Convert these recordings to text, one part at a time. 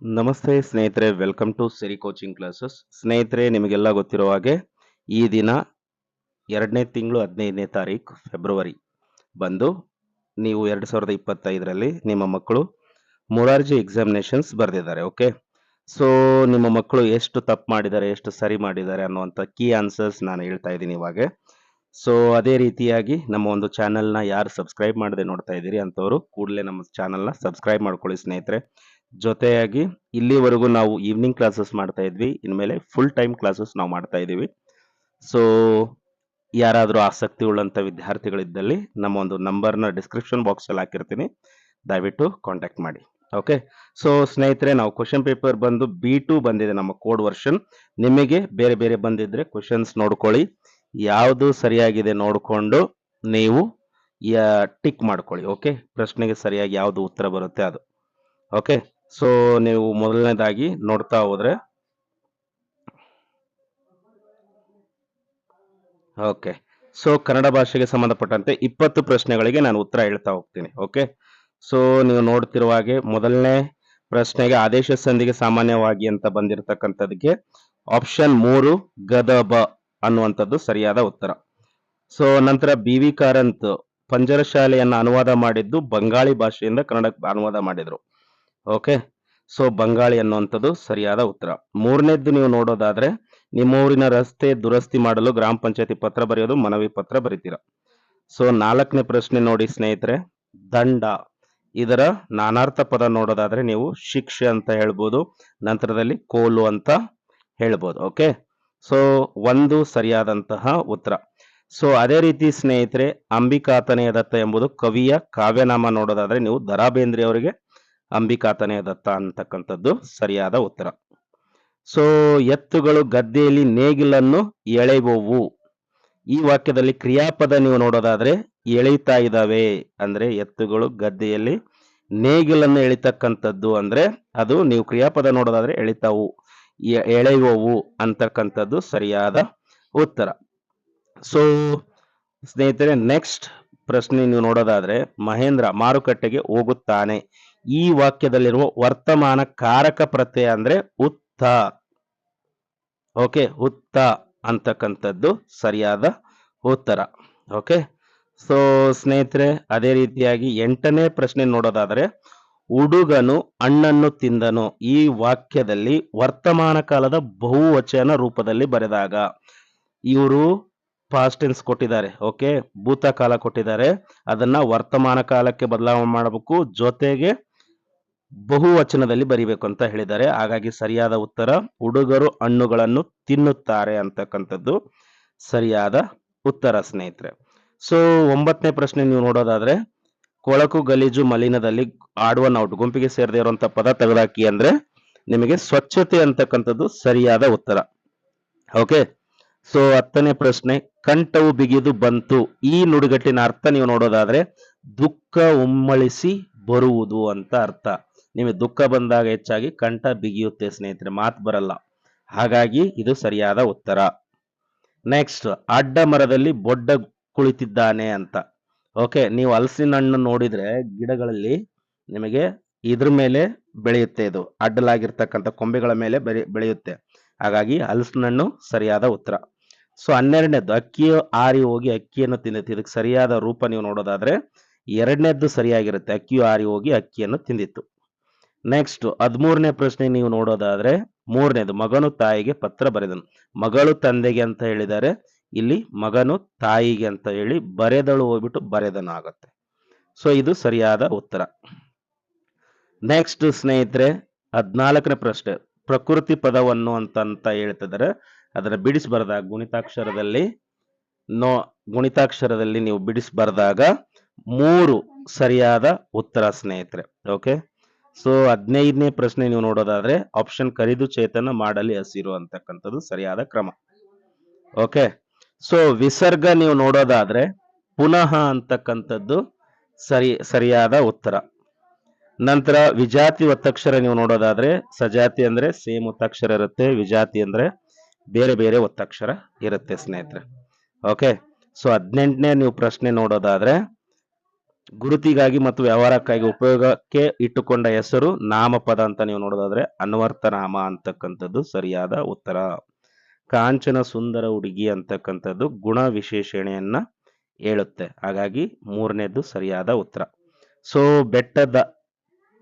ನಮಸ್ತೆ ಸ್ನೇಹಿತರೆ welcome to ಸೆರಿ ಕೋಚಿಂಗ್ ಕ್ಲಾಸಸ್ ಸ್ನೇಹಿತರೆ, ನಿಮಗೆಲ್ಲ ಗೊತ್ತಿರೋ ಹಾಗೆ ಈ ದಿನ ಎರಡನೇ ತಿಂಗಳು ಹದಿನೈದನೇ ತಾರೀಕು ಫೆಬ್ರವರಿ ಬಂದು ನೀವು ಎರಡು ಸಾವಿರದ ಇಪ್ಪತ್ತೈದರಲ್ಲಿ ನಿಮ್ಮ ಮಕ್ಕಳು ಮೂರಾರ್ಜಿ ಎಕ್ಸಾಮಿನೇಷನ್ಸ್ ಬರೆದಿದ್ದಾರೆ ಓಕೆ ಸೊ ನಿಮ್ಮ ಮಕ್ಕಳು ಎಷ್ಟು ತಪ್ಪು ಮಾಡಿದ್ದಾರೆ, ಎಷ್ಟು ಸರಿ ಮಾಡಿದ್ದಾರೆ ಅನ್ನುವಂಥ ಕೀ ಆನ್ಸರ್ಸ್ ನಾನು ಹೇಳ್ತಾ ಇದ್ದೀನಿ ಇವಾಗ. ಸೊ ಅದೇ ರೀತಿಯಾಗಿ ನಮ್ಮ ಒಂದು ಚಾನಲ್ನ ಯಾರು ಸಬ್ಸ್ಕ್ರೈಬ್ ಮಾಡದೆ ನೋಡ್ತಾ ಇದ್ದೀರಿ ಅಂತವರು ಕೂಡಲೇ ನಮ್ಮ ಚಾನಲ್ನ ಸಬ್ಸ್ಕ್ರೈಬ್ ಮಾಡ್ಕೊಳ್ಳಿ ಸ್ನೇಹಿತರೆ. ಜೊತೆಯಾಗಿ ಇಲ್ಲಿವರೆಗೂ ನಾವು ಈವ್ನಿಂಗ್ ಕ್ಲಾಸಸ್ ಮಾಡ್ತಾ ಇದ್ವಿ. ಇನ್ಮೇಲೆ ಫುಲ್ ಟೈಮ್ ಕ್ಲಾಸಸ್ ನಾವು ಮಾಡ್ತಾ ಇದ್ದೀವಿ. ಸೊ ಯಾರಾದರೂ ಆಸಕ್ತಿ ಉಳ್ಳಂಥ ವಿದ್ಯಾರ್ಥಿಗಳಿದ್ದಲ್ಲಿ ನಮ್ಮ ಒಂದು ನಂಬರ್ನ ಡಿಸ್ಕ್ರಿಪ್ಷನ್ ಬಾಕ್ಸಲ್ಲಿ ಹಾಕಿರ್ತೀನಿ. ದಯವಿಟ್ಟು ಕಾಂಟ್ಯಾಕ್ಟ್ ಮಾಡಿ. ಓಕೆ ಸೊ ಸ್ನೇಹಿತರೆ, ನಾವು ಕ್ವಶನ್ ಪೇಪರ್ ಬಂದು ಬಿ ಟು ಬಂದಿದೆ ನಮ್ಮ ಕೋಡ್ ವರ್ಷನ್ ನಿಮಗೆ ಬೇರೆ ಬೇರೆ ಬಂದಿದ್ರೆ ಕ್ವಶನ್ಸ್ ನೋಡ್ಕೊಳ್ಳಿ. ಯಾವುದು ಸರಿಯಾಗಿದೆ ನೋಡಿಕೊಂಡು ನೀವು ಟಿಕ್ ಮಾಡ್ಕೊಳ್ಳಿ. ಓಕೆ ಪ್ರಶ್ನೆಗೆ ಸರಿಯಾಗಿ ಯಾವುದು ಉತ್ತರ ಬರುತ್ತೆ ಅದು. ಓಕೆ ಸೊ ನೀವು ಮೊದಲನೇದಾಗಿ ನೋಡ್ತಾ ಹೋದ್ರೆ. ಓಕೆ ಸೊ ಕನ್ನಡ ಭಾಷೆಗೆ ಸಂಬಂಧಪಟ್ಟಂತೆ ಇಪ್ಪತ್ತು ಪ್ರಶ್ನೆಗಳಿಗೆ ನಾನು ಉತ್ತರ ಹೇಳ್ತಾ ಹೋಗ್ತೀನಿ. ಓಕೆ ಸೊ ನೀವು ನೋಡ್ತಿರುವ ಹಾಗೆ ಮೊದಲನೇ ಪ್ರಶ್ನೆಗೆ ಆದೇಶ ಸಂಧಿಗೆ ಸಾಮಾನ್ಯವಾಗಿ ಅಂತ ಬಂದಿರತಕ್ಕಂಥದಕ್ಕೆ ಆಪ್ಷನ್ ಮೂರು ಗದಬ ಅನ್ನುವಂಥದ್ದು ಸರಿಯಾದ ಉತ್ತರ. ಸೊ ನಂತರ ಬಿ ವಿ ಕಾರಂತ್ ಪಂಜರಶಾಲೆಯನ್ನು ಅನುವಾದ ಮಾಡಿದ್ದು ಬಂಗಾಳಿ ಭಾಷೆಯಿಂದ ಕನ್ನಡಕ್ಕೆ ಅನುವಾದ ಮಾಡಿದ್ರು. ಓಕೆ ಸೊ ಬಂಗಾಳಿ ಅನ್ನುವಂಥದ್ದು ಸರಿಯಾದ ಉತ್ತರ. ಮೂರನೇದ್ದು ನೀವು ನೋಡೋದಾದ್ರೆ ನಿಮ್ಮ ಊರಿನ ರಸ್ತೆ ದುರಸ್ತಿ ಮಾಡಲು ಗ್ರಾಮ ಪಂಚಾಯತಿ ಪತ್ರ ಬರೆಯೋದು, ಮನವಿ ಪತ್ರ ಬರೀತೀರ. ಸೊ ನಾಲ್ಕನೇ ಪ್ರಶ್ನೆ ನೋಡಿ ಸ್ನೇಹಿತರೆ. ದಂಡ. ಇದರ ನಾನಾರ್ಥ ಪದ ನೋಡೋದಾದ್ರೆ ನೀವು ಶಿಕ್ಷೆ ಅಂತ ಹೇಳ್ಬೋದು, ನಂತರದಲ್ಲಿ ಕೋಲು ಅಂತ ಹೇಳ್ಬೋದು. ಓಕೆ ಸೊ ಒಂದು ಸರಿಯಾದಂತಹ ಉತ್ತರ. ಸೊ ಅದೇ ರೀತಿ ಸ್ನೇಹಿತರೆ, ಅಂಬಿಕಾತನೆಯ ದತ್ತ ಎಂಬುದು ಕವಿಯ ಕಾವ್ಯನಾಮ ನೋಡೋದಾದ್ರೆ ನೀವು ದರಾ ಬೇಂದ್ರೆ ಅವರಿಗೆ ಅಂಬಿಕಾತನೆಯ ದತ್ತ ಅಂತಕ್ಕಂಥದ್ದು ಸರಿಯಾದ ಉತ್ತರ. ಸೊ ಎತ್ತುಗಳು ಗದ್ದೆಯಲ್ಲಿ ನೇಗಿಲನ್ನು ಎಳೆಯುವವು. ಈ ವಾಕ್ಯದಲ್ಲಿ ಕ್ರಿಯಾಪದ ನೀವು ನೋಡೋದಾದ್ರೆ ಎಳಿತಾ ಇದ್ದಾವೆ ಅಂದ್ರೆ ಎತ್ತುಗಳು ಗದ್ದೆಯಲ್ಲಿ ನೇಗಿಲನ್ನು ಎಳಿತಕ್ಕಂಥದ್ದು ಅಂದ್ರೆ ಅದು ನೀವು ಕ್ರಿಯಾಪದ ನೋಡೋದಾದ್ರೆ ಎಳಿತಾವು ಎಳೆಯುವವು ಅಂತಕ್ಕಂಥದ್ದು ಸರಿಯಾದ ಉತ್ತರ. ಸೊ ಸ್ನೇಹಿತರೆ ನೆಕ್ಸ್ಟ್ ಪ್ರಶ್ನೆ ನೀವು ನೋಡೋದಾದ್ರೆ ಮಹೇಂದ್ರ ಮಾರುಕಟ್ಟೆಗೆ ಹೋಗುತ್ತಾನೆ. ಈ ವಾಕ್ಯದಲ್ಲಿರುವ ವರ್ತಮಾನ ಕಾರಕ ಪ್ರತ್ಯಯ ಅಂದ್ರೆ ಉತ್ತ. ಓಕೆ, ಉತ್ತ ಅಂತಕ್ಕಂಥದ್ದು ಸರಿಯಾದ ಉತ್ತರ. ಓಕೆ, ಸೊ ಸ್ನೇಹಿತರೆ, ಅದೇ ರೀತಿಯಾಗಿ ಎಂಟನೇ ಪ್ರಶ್ನೆ ನೋಡೋದಾದರೆ, ಹುಡುಗನು ಹಣ್ಣನ್ನು ತಿಂದನು. ಈ ವಾಕ್ಯದಲ್ಲಿ ವರ್ತಮಾನ ಕಾಲದ ಬಹುವಚನ ರೂಪದಲ್ಲಿ ಬರೆದಾಗ, ಇವರು ಪಾಸ್ಟ್ ಟೆನ್ಸ್ ಕೊಟ್ಟಿದ್ದಾರೆ. ಓಕೆ, ಭೂತಕಾಲ ಕೊಟ್ಟಿದ್ದಾರೆ. ಅದನ್ನ ವರ್ತಮಾನ ಕಾಲಕ್ಕೆ ಬದಲಾವಣೆ ಮಾಡಬೇಕು. ಜೊತೆಗೆ ಬಹುವಚನದಲ್ಲಿ ಬರಿಬೇಕು ಅಂತ ಹೇಳಿದ್ದಾರೆ. ಹಾಗಾಗಿ ಸರಿಯಾದ ಉತ್ತರ ಹುಡುಗರು ಹಣ್ಣುಗಳನ್ನು ತಿನ್ನುತ್ತಾರೆ ಅಂತಕ್ಕಂಥದ್ದು ಸರಿಯಾದ ಉತ್ತರ ಸ್ನೇಹಿತರೆ. ಸೊ ಒಂಬತ್ತನೇ ಪ್ರಶ್ನೆ ನೀವು ನೋಡೋದಾದ್ರೆ, ಕೊಳಕು ಗಲೀಜು ಮಲಿನದಲ್ಲಿ ಆಡುವ ನೌಟ್ ಗುಂಪಿಗೆ ಸೇರದೇ ಇರುವಂತ ಪದ ತೆಗೆದಾಕಿ ಅಂದ್ರೆ ನಿಮಗೆ ಸ್ವಚ್ಛತೆ ಅಂತಕ್ಕಂಥದ್ದು ಸರಿಯಾದ ಉತ್ತರ. ಓಕೆ ಸೊ ಹತ್ತನೇ ಪ್ರಶ್ನೆ, ಕಂಠವು ಬಿಗಿದು ಬಂತು. ಈ ನುಡಿಗಟ್ಟಿನ ಅರ್ಥ ನೀವು ನೋಡೋದಾದ್ರೆ, ದುಃಖ ಉಮ್ಮಳಿಸಿ ಬರುವುದು ಅಂತ ಅರ್ಥ. ನಿಮಗೆ ದುಃಖ ಬಂದಾಗ ಹೆಚ್ಚಾಗಿ ಕಂಠ ಬಿಗಿಯುತ್ತೆ ಸ್ನೇಹಿತರೆ, ಮಾತು ಬರಲ್ಲ. ಹಾಗಾಗಿ ಇದು ಸರಿಯಾದ ಉತ್ತರ. ನೆಕ್ಸ್ಟ್ ಅಡ್ಡ ಮರದಲ್ಲಿ ಬೊಡ್ಡ ಕುಳಿತಿದ್ದಾನೆ ಅಂತ. ಓಕೆ ನೀವು ಹಲಸಿನ ಹಣ್ಣು ನೋಡಿದ್ರೆ ಗಿಡಗಳಲ್ಲಿ ನಿಮಗೆ ಇದ್ರ ಮೇಲೆ ಬೆಳೆಯುತ್ತೆ ಇದು. ಅಡ್ಡಲಾಗಿರ್ತಕ್ಕಂಥ ಕೊಂಬೆಗಳ ಮೇಲೆ ಬೆಳೆ, ಬೆಳೆಯುತ್ತೆ. ಹಾಗಾಗಿ ಹಲಸಿನ ಹಣ್ಣು ಸರಿಯಾದ ಉತ್ತರ. ಸೊ ಹನ್ನೆರಡನೇದು ಅಕ್ಕಿ ಆರಿ ಹೋಗಿ ಅಕ್ಕಿಯನ್ನು ತಿಂದಿತ್ತು ಇದಕ್ಕೆ ಸರಿಯಾದ ರೂಪ ನೀವು ನೋಡೋದಾದ್ರೆ ಎರಡನೇದ್ದು ಸರಿಯಾಗಿರುತ್ತೆ. ಅಕ್ಕಿಯು ಆರಿ ಹೋಗಿ ಅಕ್ಕಿಯನ್ನು ತಿಂದಿತ್ತು. ನೆಕ್ಸ್ಟ್ ಹದಿಮೂರನೇ ಪ್ರಶ್ನೆ ನೀವು ನೋಡೋದಾದ್ರೆ, ಮೂರನೇದು, ಮಗನು ತಾಯಿಗೆ ಪತ್ರ ಬರೆದನು. ಮಗಳು ತಂದೆಗೆ ಅಂತ ಹೇಳಿದರೆ ಇಲ್ಲಿ ಮಗನು ತಾಯಿಗೆ ಅಂತ ಹೇಳಿ ಬರೆದಳು ಹೋಗ್ಬಿಟ್ಟು ಬರೆದನು ಆಗುತ್ತೆ ಸೊ ಇದು ಸರಿಯಾದ ಉತ್ತರ. ನೆಕ್ಸ್ಟ್ ಸ್ನೇಹಿತರೆ, ಹದ್ನಾಲ್ಕನೇ ಪ್ರಶ್ನೆ. ಪ್ರಕೃತಿ ಪದವನ್ನು ಅಂತ ಅಂತ ಹೇಳ್ತಿದ್ದಾರೆ. ಅದನ್ನ ಬಿಡಿಸ್ಬಾರ್ದಾಗ, ಗುಣಿತಾಕ್ಷರದಲ್ಲಿ, ನೋ, ಗುಣಿತಾಕ್ಷರದಲ್ಲಿ ನೀವು ಬಿಡಿಸ್ಬಾರ್ದಾಗ ಬರೆದಾಗ ಮೂರು ಸರಿಯಾದ ಉತ್ತರ, ಸ್ನೇಹಿತರೆ. ಓಕೆ ಸೊ ಹದಿನೈದನೇ ಪ್ರಶ್ನೆ ನೀವು ನೋಡೋದಾದ್ರೆ ಆಪ್ಷನ್ ಕರಿದು ಚೇತನ ಮಾಡಲಿ ಹಸಿರು ಅಂತಕ್ಕಂಥದ್ದು ಸರಿಯಾದ ಕ್ರಮ. ಓಕೆ ಸೊ ವಿಸರ್ಗ ನೀವು ನೋಡೋದಾದ್ರೆ, ಪುನಃ ಅಂತಕ್ಕಂಥದ್ದು ಸರಿ, ಸರಿಯಾದ ಉತ್ತರ. ನಂತರ ವಿಜಾತಿ ಒತ್ತಕ್ಷರ ನೀವು ನೋಡೋದಾದ್ರೆ, ಸಜಾತಿ ಅಂದ್ರೆ ಸೇಮ್ ಒತ್ತಕ್ಷರ ಇರುತ್ತೆ, ವಿಜಾತಿ ಅಂದ್ರೆ ಬೇರೆ ಬೇರೆ ಒತ್ತಕ್ಷರ ಇರುತ್ತೆ ಸ್ನೇಹಿತರೆ. ಓಕೆ ಸೊ ಹದಿನೆಂಟನೇ ನೀವು ಪ್ರಶ್ನೆ ನೋಡೋದಾದ್ರೆ ಗುರುತಿಗಾಗಿ ಮತ್ತು ವ್ಯವಹಾರಕ್ಕಾಗಿ ಉಪಯೋಗಕ್ಕೆ ಇಟ್ಟುಕೊಂಡ ಹೆಸರು ನಾಮಪದ ಅಂತ ನೀವು ನೋಡೋದಾದ್ರೆ ಅನ್ವರ್ಥನಾಮ ಅಂತಕ್ಕಂಥದ್ದು ಸರಿಯಾದ ಉತ್ತರ. ಕಾಂಚನ ಸುಂದರ ಹುಡುಗಿ ಅಂತಕ್ಕಂಥದ್ದು ಗುಣ ವಿಶೇಷಣೆಯನ್ನ ಹೇಳುತ್ತೆ. ಹಾಗಾಗಿ ಮೂರನೇದು ಸರಿಯಾದ ಉತ್ತರ. ಸೊ, ಬೆಟ್ಟದ,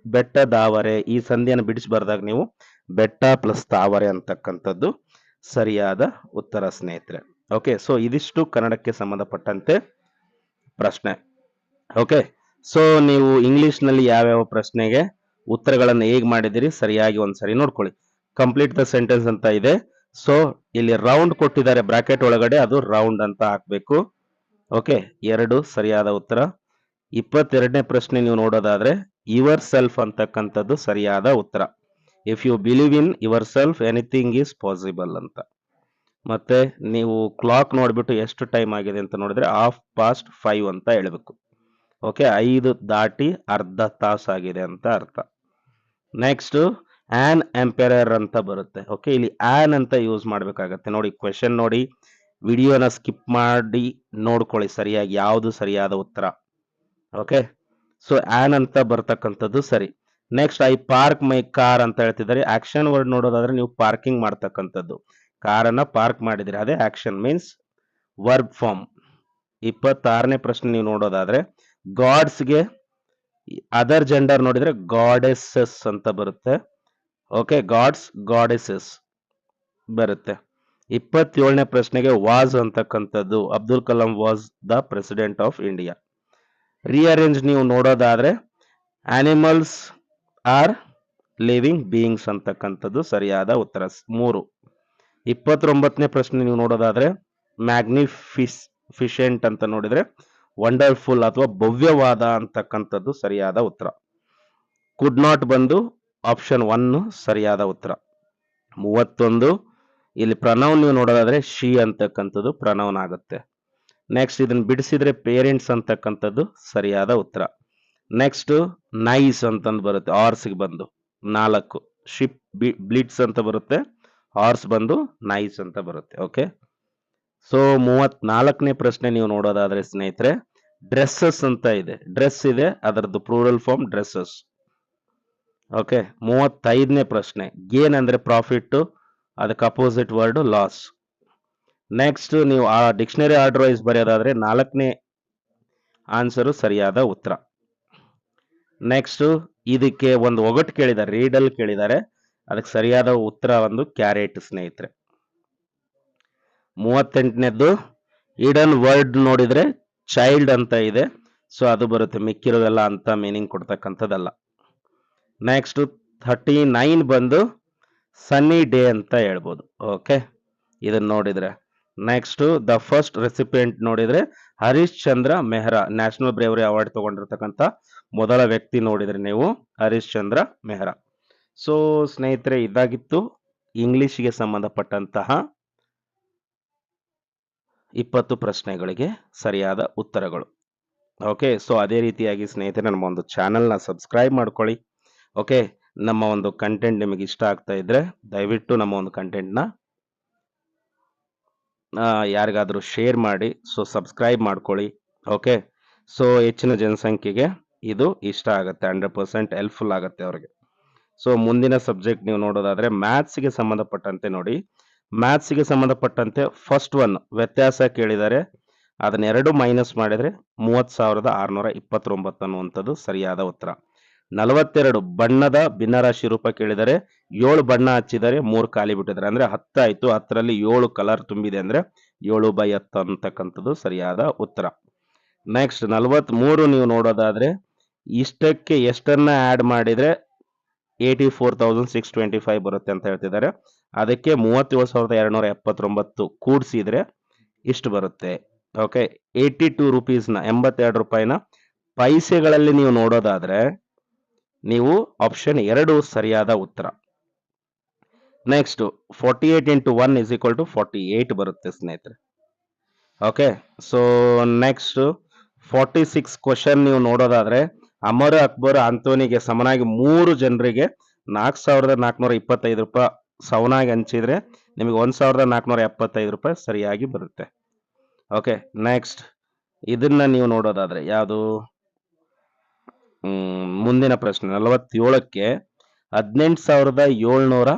ಬೆಟ್ಟದಾವರೆ, ಈ ಸಂಧಿಯನ್ನು ಬಿಡಿಸಿ ಬರ್ದಾಗ ನೀವು ಬೆಟ್ಟ ಪ್ಲಸ್ ತಾವರೆ ಅಂತಕ್ಕಂಥದ್ದು ಸರಿಯಾದ ಉತ್ತರ ಸ್ನೇಹಿತರೆ. ಓಕೆ, ಸೊ, ಇದಿಷ್ಟು ಕನ್ನಡಕ್ಕೆ ಸಂಬಂಧಪಟ್ಟಂತೆ ಪ್ರಶ್ನೆ. ಓಕೆ ಸೊ ನೀವು ಇಂಗ್ಲಿಷ್ನಲ್ಲಿ ಯಾವ್ಯಾವ ಪ್ರಶ್ನೆಗೆ ಉತ್ತರಗಳನ್ನು ಹೇಗೆ ಮಾಡಿದಿರಿ ಸರಿಯಾಗಿ ಒಂದ್ಸರಿ ನೋಡ್ಕೊಳ್ಳಿ. ಕಂಪ್ಲೀಟ್ ದ ಸೆಂಟೆನ್ಸ್ ಅಂತ ಇದೆ. ಸೊ ಇಲ್ಲಿ ರೌಂಡ್ ಕೊಟ್ಟಿದ್ದಾರೆ ಬ್ರಾಕೆಟ್ ಒಳಗಡೆ. ಅದು ರೌಂಡ್ ಅಂತ ಹಾಕಬೇಕು. ಓಕೆ ಎರಡು ಸರಿಯಾದ ಉತ್ತರ. ಇಪ್ಪತ್ತೆರಡನೇ ಪ್ರಶ್ನೆ ನೀವು ನೋಡೋದಾದ್ರೆ ಯುವರ್ ಸೆಲ್ಫ್ ಅಂತಕ್ಕಂಥದ್ದು ಸರಿಯಾದ ಉತ್ತರ. If you believe in yourself anything is possible ಅಂತ. ಮತ್ತೆ, ನೀವು ಕ್ಲಾಕ್ ನೋಡಿಬಿಟ್ಟು ಎಷ್ಟು ಟೈಮ್ ಆಗಿದೆ ಅಂತ ನೋಡಿದ್ರೆ ಹಾಫ್ ಪಾಸ್ಟ್ ಫೈವ್ ಅಂತ ಹೇಳ್ಬೇಕು. ಓಕೆ, ಐದು ದಾಟಿ ಅರ್ಧ ತಾಸಾಗಿದೆ ಅಂತ ಅರ್ಥ. ನೆಕ್ಸ್ಟ್ ಆನ್ ಎಂಪೈರರ್ ಅಂತ ಬರುತ್ತೆ. ಓಕೆ, ಇಲ್ಲಿ ಆನ್ ಅಂತ ಯೂಸ್ ಮಾಡ್ಬೇಕಾಗತ್ತೆ. ನೋಡಿ ಕ್ವೆಶನ್ ನೋಡಿ ವಿಡಿಯೋನ ಸ್ಕಿಪ್ ಮಾಡಿ ನೋಡ್ಕೊಳ್ಳಿ, ಸರಿಯಾಗಿ, ಯಾವುದು ಸರಿಯಾದ ಉತ್ತರ. ಓಕೆ ಸೊ ಆನ್ ಅಂತ ಬರ್ತಕ್ಕಂಥದ್ದು ಸರಿ. Next I park my car ಅಂತ ಹೇಳ್ತಿದ್ದಾರೆ. ಆಕ್ಷನ್ ವರ್ಡ್ ನೋಡೋದಾದ್ರೆ ನೀವು ಪಾರ್ಕಿಂಗ್ ಮಾಡ್ತಕ್ಕಂಥದ್ದು. ಕಾರನ್ನ ಪಾರ್ಕ್ ಮಾಡಿದ್ರೆ ಅದೇ ಆಕ್ಷನ್ ಮೀನ್ಸ್ ವರ್ಬ್ ಫಾರ್ಮ್ ಇಪ್ಪತ್ತಾರನೇ ಪ್ರಶ್ನೆ ನೀವು ನೋಡೋದಾದ್ರೆ ಗಾಡ್ಸ್ಗೆ ಅದರ್ ಜೆಂಡರ್ ನೋಡಿದ್ರೆ ಗಾಡೆಸಸ್ ಅಂತ ಬರುತ್ತೆ. ಓಕೆ ಗಾಡ್ಸ್ ಗಾಡೆಸಸ್ ಬರುತ್ತೆ. ಇಪ್ಪತ್ತೇಳನೇ ಪ್ರಶ್ನೆಗೆ ವಾಸ್ ಅಂತಕ್ಕಂಥದ್ದು Abdul Kalam was the president of India rearrange ನೀವು ನೋಡೋದಾದ್ರೆ ಆನಿಮಲ್ಸ್ ಆರ್ ಲಿವಿಂಗ್ ಬೀಯಿಂಗ್ಸ್ ಅಂತಕ್ಕಂಥದ್ದು ಸರಿಯಾದ ಉತ್ತರ ಮೂರು. ಇಪ್ಪತ್ತೊಂಬತ್ತನೇ ಪ್ರಶ್ನೆ ನೀವು ನೋಡೋದಾದ್ರೆ ಮ್ಯಾಗ್ನಿಫಿಸ್ ಫಿಷೆಂಟ್ ಅಂತ ನೋಡಿದ್ರೆ ವಂಡರ್ಫುಲ್ ಅಥವಾ ಭವ್ಯವಾದ ಅಂತಕ್ಕಂಥದ್ದು ಸರಿಯಾದ ಉತ್ತರ. ಕುಡ್ ನಾಟ್ ಬಂದು ಆಪ್ಷನ್ ಒನ್ ಸರಿಯಾದ ಉತ್ತರ. ಮೂವತ್ತೊಂದು, ಇಲ್ಲಿ ಪ್ರನೌನ್ ನೀವು ನೋಡೋದಾದ್ರೆ ಶಿ ಅಂತಕ್ಕಂಥದ್ದು ಪ್ರನೌನ್ ಆಗುತ್ತೆ. ನೆಕ್ಸ್ಟ್ ಇದನ್ನ ಬಿಡಿಸಿದ್ರೆ ಪೇರೆಂಟ್ಸ್ ಅಂತಕ್ಕಂಥದ್ದು ಸರಿಯಾದ ಉತ್ತರ. ನೆಕ್ಸ್ಟ್ ನೈಸ್ ಅಂತಂದು ಬರುತ್ತೆ ಆರ್ಸ್ಗೆ ಬಂದು. ನಾಲ್ಕು ಶಿಪ್ ಬ್ಲಿಟ್ಸ್ ಅಂತ ಬರುತ್ತೆ ಆರ್ಸ್ ಬಂದು ನೈಸ್ ಅಂತ ಬರುತ್ತೆ ಓಕೆ ಸೊ ಮೂವತ್ನಾಲ್ಕನೇ ಪ್ರಶ್ನೆ ನೀವು ನೋಡೋದಾದ್ರೆ ಸ್ನೇಹಿತರೆ ಡ್ರೆಸ್ಸಸ್ ಅಂತ ಇದೆ. ಡ್ರೆಸ್ ಇದೆ, ಅದರದ್ದು ಪ್ರೂರಲ್ ಫಾರ್ಮ್ ಡ್ರೆಸ್ಸಸ್ ಓಕೆ ಮೂವತ್ತೈದನೇ ಪ್ರಶ್ನೆ. ಗೇನ್ ಅಂದ್ರೆ ಪ್ರಾಫಿಟ್ ಅದಕ್ಕೆ ಅಪೋಸಿಟ್ ವರ್ಡ್ ಲಾಸ್ ನೆಕ್ಸ್ಟ್ ನೀವು ಆ ಡಿಕ್ಷನರಿ ಆರ್ಡರ್ ವೈಸ್ ಬರೆಯೋದಾದ್ರೆ ನಾಲ್ಕನೇ ಆನ್ಸರು ಸರಿಯಾದ ಉತ್ತರ. ನೆಕ್ಸ್ಟ್ ಇದಕ್ಕೆ ಒಂದು ಒಗಟು ಕೇಳಿದ್ದಾರೆ ರೀಡಲ್ ಕೇಳಿದ್ದಾರೆ. ಅದಕ್ಕೆ ಸರಿಯಾದ ಉತ್ತರ ಒಂದು ಕ್ಯಾರೆಟ್ ಸ್ನೇಹಿತರೆ. ಮೂವತ್ತೆಂಟನೇದ್ದು ಇಡನ್ ವರ್ಡ್ ನೋಡಿದ್ರೆ ಚೈಲ್ಡ್ ಅಂತ ಇದೆ. ಸೊ ಅದು ಬರುತ್ತೆ. ಮಿಕ್ಕಿರೋದೆಲ್ಲ ಅಂತ ಮೀನಿಂಗ್ ಕೊಡ್ತಕ್ಕಂಥದ್ದಲ್ಲ. ನೆಕ್ಸ್ಟ್ ಥರ್ಟಿ ನೈನ್ ಬಂದು ಸನ್ನಿ ಡೇ ಅಂತ ಹೇಳ್ಬೋದು. ಓಕೆ ಇದನ್ನ ನೋಡಿದ್ರೆ. ನೆಕ್ಸ್ಟ್ ದ ಫಸ್ಟ್ ರೆಸಿಪಿಯೆಂಟ್ ನೋಡಿದ್ರೆ Harish Chandra Mehra national bravery award ತಗೊಂಡಿರ್ತಕ್ಕಂಥ ಮೊದಲ ವ್ಯಕ್ತಿ ನೋಡಿದ್ರೆ ನೀವು ಹರೀಶ್ ಚಂದ್ರ ಮೆಹ್ರಾ. ಸೊ ಸ್ನೇಹಿತರೆ, ಇದಾಗಿತ್ತು. ಇಂಗ್ಲೀಷಿಗೆ ಸಂಬಂಧಪಟ್ಟಂತಹ ಇಪ್ಪತ್ತು ಪ್ರಶ್ನೆಗಳಿಗೆ ಸರಿಯಾದ ಉತ್ತರಗಳು. ಓಕೆ ಸೊ ಅದೇ ರೀತಿಯಾಗಿ ಸ್ನೇಹಿತರೆ, ನಮ್ಮ ಒಂದು ಚಾನಲ್ನ ಸಬ್ಸ್ಕ್ರೈಬ್ ಮಾಡ್ಕೊಳ್ಳಿ. ಓಕೆ ನಮ್ಮ ಒಂದು ಕಂಟೆಂಟ್ ನಿಮಗೆ ಇಷ್ಟ ಆಗ್ತಾ ಇದ್ರೆ ದಯವಿಟ್ಟು ನಮ್ಮ ಒಂದು ಕಂಟೆಂಟ್ನ ಯಾರಿಗಾದರೂ ಶೇರ್ ಮಾಡಿ ಸೊ ಸಬ್ಸ್ಕ್ರೈಬ್ ಮಾಡ್ಕೊಳ್ಳಿ. ಓಕೆ ಸೊ ಹೆಚ್ಚಿನ ಜನಸಂಖ್ಯೆಗೆ ಇದು ಇಷ್ಟ ಆಗುತ್ತೆ ಹಂಡ್ರೆಡ್ ಪರ್ಸೆಂಟ್ ಹೆಲ್ಪ್ಫುಲ್ ಆಗುತ್ತೆ ಅವ್ರಿಗೆ. ಸೊ ಮುಂದಿನ ಸಬ್ಜೆಕ್ಟ್ ನೀವು ನೋಡೋದಾದ್ರೆ ಮ್ಯಾಥ್ಸ್ಗೆ ಸಂಬಂಧಪಟ್ಟಂತೆ ನೋಡಿ. ಮ್ಯಾಥ್ಸ್ಗೆ ಸಂಬಂಧಪಟ್ಟಂತೆ ಫಸ್ಟ್ ಒನ್ ವ್ಯತ್ಯಾಸ ಕೇಳಿದ್ದಾರೆ ಅದನ್ನೆರಡು ಮೈನಸ್ ಮಾಡಿದ್ರೆ ಮೂವತ್ತು ಸಾವಿರದ ಆರುನೂರ ಇಪ್ಪತ್ತೊಂಬತ್ತು ಅನ್ನುವಂಥದ್ದು ಸರಿಯಾದ ಉತ್ತರ. ನಲವತ್ತೆರಡು ಬಣ್ಣದ ಭಿನ್ನರಾಶಿ ರೂಪ ಕೇಳಿದರೆ, ಏಳು ಬಣ್ಣ ಹಚ್ಚಿದರೆ ಮೂರು ಖಾಲಿ ಬಿಟ್ಟಿದ್ದಾರೆ. ಅಂದ್ರೆ ಹತ್ತಾಯ್ತು ಹತ್ತರಲ್ಲಿ ಏಳು ಕಲರ್ ತುಂಬಿದೆ ಅಂದ್ರೆ ಏಳು ಬೈ ಹತ್ತು ಅಂತಕ್ಕಂಥದ್ದು ಸರಿಯಾದ ಉತ್ತರ. ನೆಕ್ಸ್ಟ್ ನಲವತ್ತ್ ಮೂರು ನೀವು ನೋಡೋದಾದ್ರೆ, ಇಷ್ಟಕ್ಕೆ ಎಷ್ಟನ್ನು ಆಡ್ ಮಾಡಿದ್ರೆ eighty four thousand six twenty five ಬರುತ್ತೆ ಅಂತ ಹೇಳ್ತಿದ್ದಾರೆ. ಅದಕ್ಕೆ ಮೂವತ್ತೇಳು ಸಾವಿರದ ಎರಡುನೂರ ಎಪ್ಪತ್ತೊಂಬತ್ತು ಕೂಡಿಸಿದರೆ ಇಷ್ಟು ಬರುತ್ತೆ. ಓಕೆ ಏಯ್ಟಿ ಟು ರುಪೀಸ್ನ ಎಂಬತ್ತೆರಡು ರೂಪಾಯಿನ ಪೈಸೆಗಳಲ್ಲಿ ನೀವು ನೋಡೋದಾದ್ರೆ ನೀವು ಆಪ್ಷನ್ ಎರಡು ಸರಿಯಾದ ಉತ್ತರ. Next forty eight into one is equal to forty eight ಬರುತ್ತೆ ಸ್ನೇಹಿತರೆ. Okay so next forty six question ನೀವು ನೋಡೋದಾದ್ರೆ ಅಮರ್ ಅಕ್ಬರ್ ಅಂತೋನಿಗೆ ಸಮನಾಗಿ ಮೂರು ಜನರಿಗೆ ನಾಲ್ಕು ಸಾವಿರದ ನಾಲ್ಕುನೂರ ಇಪ್ಪತ್ತೈದು ರೂಪಾಯಿ ಸವನಾಗಿ ಹಂಚಿದರೆ ನಿಮಗೆ ಒಂದ್ ಸಾವಿರದ ನಾಲ್ಕುನೂರ ಎಪ್ಪತ್ತೈದು ರೂಪಾಯಿ ಸರಿಯಾಗಿ ಬರುತ್ತೆ. ಓಕೆ ನೆಕ್ಸ್ಟ್ ಇದನ್ನ ನೀವು ನೋಡೋದಾದ್ರೆ ಯಾವುದು? ಮುಂದಿನ ಪ್ರಶ್ನೆ. ನಲವತ್ತೇಳಕ್ಕೆ ಹದಿನೆಂಟು ಸಾವಿರದ ಏಳ್ನೂರ